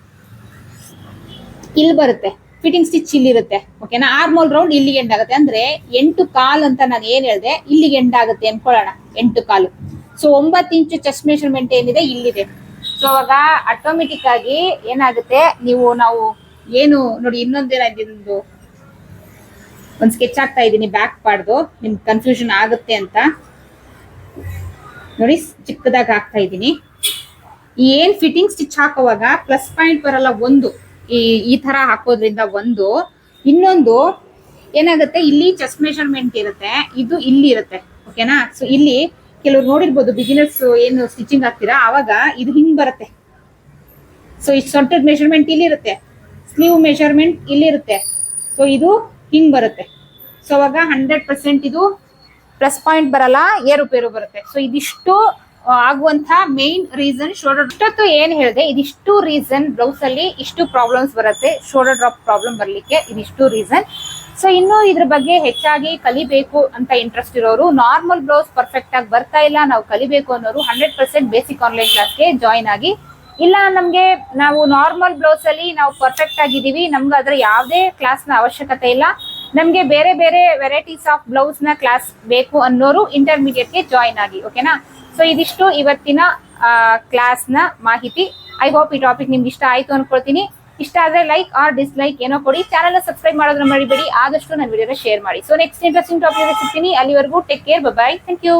[SPEAKER 1] ಇಲ್ಲಿ ಬರುತ್ತೆ. ಫಿಟ್ಟಿಂಗ್ ಸ್ಟಿಚ್ ಇಲ್ಲಿರುತ್ತೆ ಓಕೆನಾ ಆರ್ಮೋಲ್ ರೌಂಡ್ ಇಲ್ಲಿಗೆ ಎಂಡ್ ಆಗುತ್ತೆ. ಅಂದ್ರೆ ಎಂಟು ಕಾಲ್ ಅಂತ ನಾನು ಏನ್ ಹೇಳ್ದೆ, ಇಲ್ಲಿಗೆ ಎಂಡ್ ಆಗುತ್ತೆ ಅನ್ಕೊಳ್ಳೋಣ ಎಂಟು ಕಾಲು. ಸೊ ಒಂಬತ್ತು ಇಂಚು ಚೆಸ್ಟ್ ಮೆಷರ್ಮೆಂಟ್ ಏನಿದೆ, ಇಲ್ಲಿದೆ. ಸೊ ಅವಾಗ ಆಟೋಮೆಟಿಕ್ ಆಗಿ ಏನಾಗುತ್ತೆ, ನೀವು ನಾವು ಏನು ನೋಡಿ ಇನ್ನೊಂದೇನಾದ್ರು ಒಂದ್ ಸ್ಕೆಚ್ ಆಗ್ತಾ ಇದ್ದೀನಿ ಬ್ಯಾಕ್ ಪಾಡ್ದು ನಿಮ್ಗೆ ಕನ್ಫ್ಯೂಷನ್ ಆಗುತ್ತೆ ಅಂತ. ನೋಡಿ, ಚಿಕ್ಕದಾಗಿ ಹಾಕ್ತಾ ಇದ್ದೀನಿ. ಏನ್ ಫಿಟ್ಟಿಂಗ್ ಸ್ಟಿಚ್ ಹಾಕುವಾಗ ಪ್ಲಸ್ ಪಾಯಿಂಟ್ ಬರಲ್ಲ, ಒಂದು. ಈ ಈ ತರ ಹಾಕೋದ್ರಿಂದ ಒಂದು, ಇನ್ನೊಂದು ಏನಾಗುತ್ತೆ, ಇಲ್ಲಿ ಚೆಸ್ಟ್ ಮೆಷರ್ಮೆಂಟ್ ಇರುತ್ತೆ, ಇದು ಇಲ್ಲಿ ಇರುತ್ತೆ ಓಕೆನಾ ಸೊ ಇಲ್ಲಿ ಕೆಲವ್ರು ನೋಡಿರ್ಬೋದು ಬಿಗಿನರ್ಸ್ ಏನು ಸ್ಟಿಚಿಂಗ್ ಹಾಕ್ತೀರಾ ಅವಾಗ ಇದು ಹಿಂಗ್ ಬರುತ್ತೆ. ಸೊ ಈ ಸೊಂಟದ ಮೆಷರ್ಮೆಂಟ್ ಇಲ್ಲಿ ಇರುತ್ತೆ ಸ್ಲೀವ್ ಮೆಷರ್ಮೆಂಟ್ ಇಲ್ಲಿರುತ್ತೆ ಸೊ ಇದು ಹಿಂಗ್ ಬರುತ್ತೆ. ಸೊ ಅವಾಗ ಹಂಡ್ರೆಡ್ ಪರ್ಸೆಂಟ್ ಇದು ಪ್ಲಸ್ ಪಾಯಿಂಟ್ ಬರಲ್ಲ, ಏರುಪೇರು ಬರುತ್ತೆ. ಸೊ ಇದಿಷ್ಟು ಆಗುವಂತ ಮೇನ್ ರೀಸನ್ ಶೋಲ್ಡರ್ ಇಷ್ಟೊತ್ತು ಏನ್ ಹೇಳಿದೆ, ಇದಿಷ್ಟು ರೀಸನ್ ಬ್ಲೌಸ್ ಅಲ್ಲಿ ಇಷ್ಟು ಪ್ರಾಬ್ಲಮ್ಸ್ ಬರುತ್ತೆ ಶೋಲ್ಡರ್ ಡ್ರಾಪ್ ಪ್ರಾಬ್ಲಮ್ ಬರ್ಲಿಕ್ಕೆ ಇದಿಷ್ಟು ರೀಸನ್ ಸೊ ಇನ್ನು ಇದ್ರ ಬಗ್ಗೆ ಹೆಚ್ಚಾಗಿ ಕಲಿಬೇಕು ಅಂತ ಇಂಟ್ರೆಸ್ಟ್ ಇರೋರು ನಾರ್ಮಲ್ ಬ್ಲೌಸ್ ಪರ್ಫೆಕ್ಟ್ ಆಗಿ ಬರ್ತಾ ಇಲ್ಲ ನಾವು ಕಲಿಬೇಕು ಅನ್ನೋರು ಹಂಡ್ರೆಡ್ ಪರ್ಸೆಂಟ್ ಬೇಸಿಕ್ ಆನ್ಲೈನ್ ಕ್ಲಾಸ್ಗೆ ಜಾಯ್ನ್ ಆಗಿ. ಇಲ್ಲ, ನಮ್ಗೆ ನಾವು ನಾರ್ಮಲ್ ಬ್ಲೌಸ್ ಅಲ್ಲಿ ನಾವು ಪರ್ಫೆಕ್ಟ್ ಆಗಿದ್ದೀವಿ, ನಮ್ಗೆ ಅದ್ರ ಯಾವುದೇ ಕ್ಲಾಸ್ನ ಅವಶ್ಯಕತೆ ಇಲ್ಲ. ನಮ್ಗೆ ಬೇರೆ ಬೇರೆ ವೆರೈಟೀಸ್ ಆಫ್ ಬ್ಲೌಸ್ನ ಕ್ಲಾಸ್ ಬೇಕು ಅನ್ನೋರು ಇಂಟರ್ಮೀಡಿಯೇಟ್ಗೆ ಜಾಯಿನ್ ಆಗಿ ಓಕೆನಾ ಸೊ ಇದಿಷ್ಟು ಇವತ್ತಿನ ಕ್ಲಾಸ್ನ ಮಾಹಿತಿ. ಐ ಹೋಪ್ ಈ ಟಾಪಿಕ್ ನಿಮ್ಗೆ ಇಷ್ಟ ಆಯ್ತು ಅನ್ಕೊಳ್ತೀನಿ. ಇಷ್ಟ ಆದ್ರೆ ಲೈಕ್ ಆರ್ ಡಿಸ್ಲೈಕ್ ಏನೋ ಕೊಡಿ. ಚಾನಲ್ ಸಬ್ಸ್ಕ್ರೈಬ್ ಮಾಡೋದನ್ನ ಮರಿಬೇಡಿ. ಆದಷ್ಟು ನನ್ನ ವಿಡಿಯೋನ ಶೇರ್ ಮಾಡಿ. ಸೊ ನೆಕ್ಸ್ಟ್ ಇಂಟ್ರೆಸ್ಟಿಂಗ್ ಟಾಪಿಕ್ ಸಿಗ್ತೀನಿ. ಅಲ್ಲಿವರೆಗೂ take care bye thank you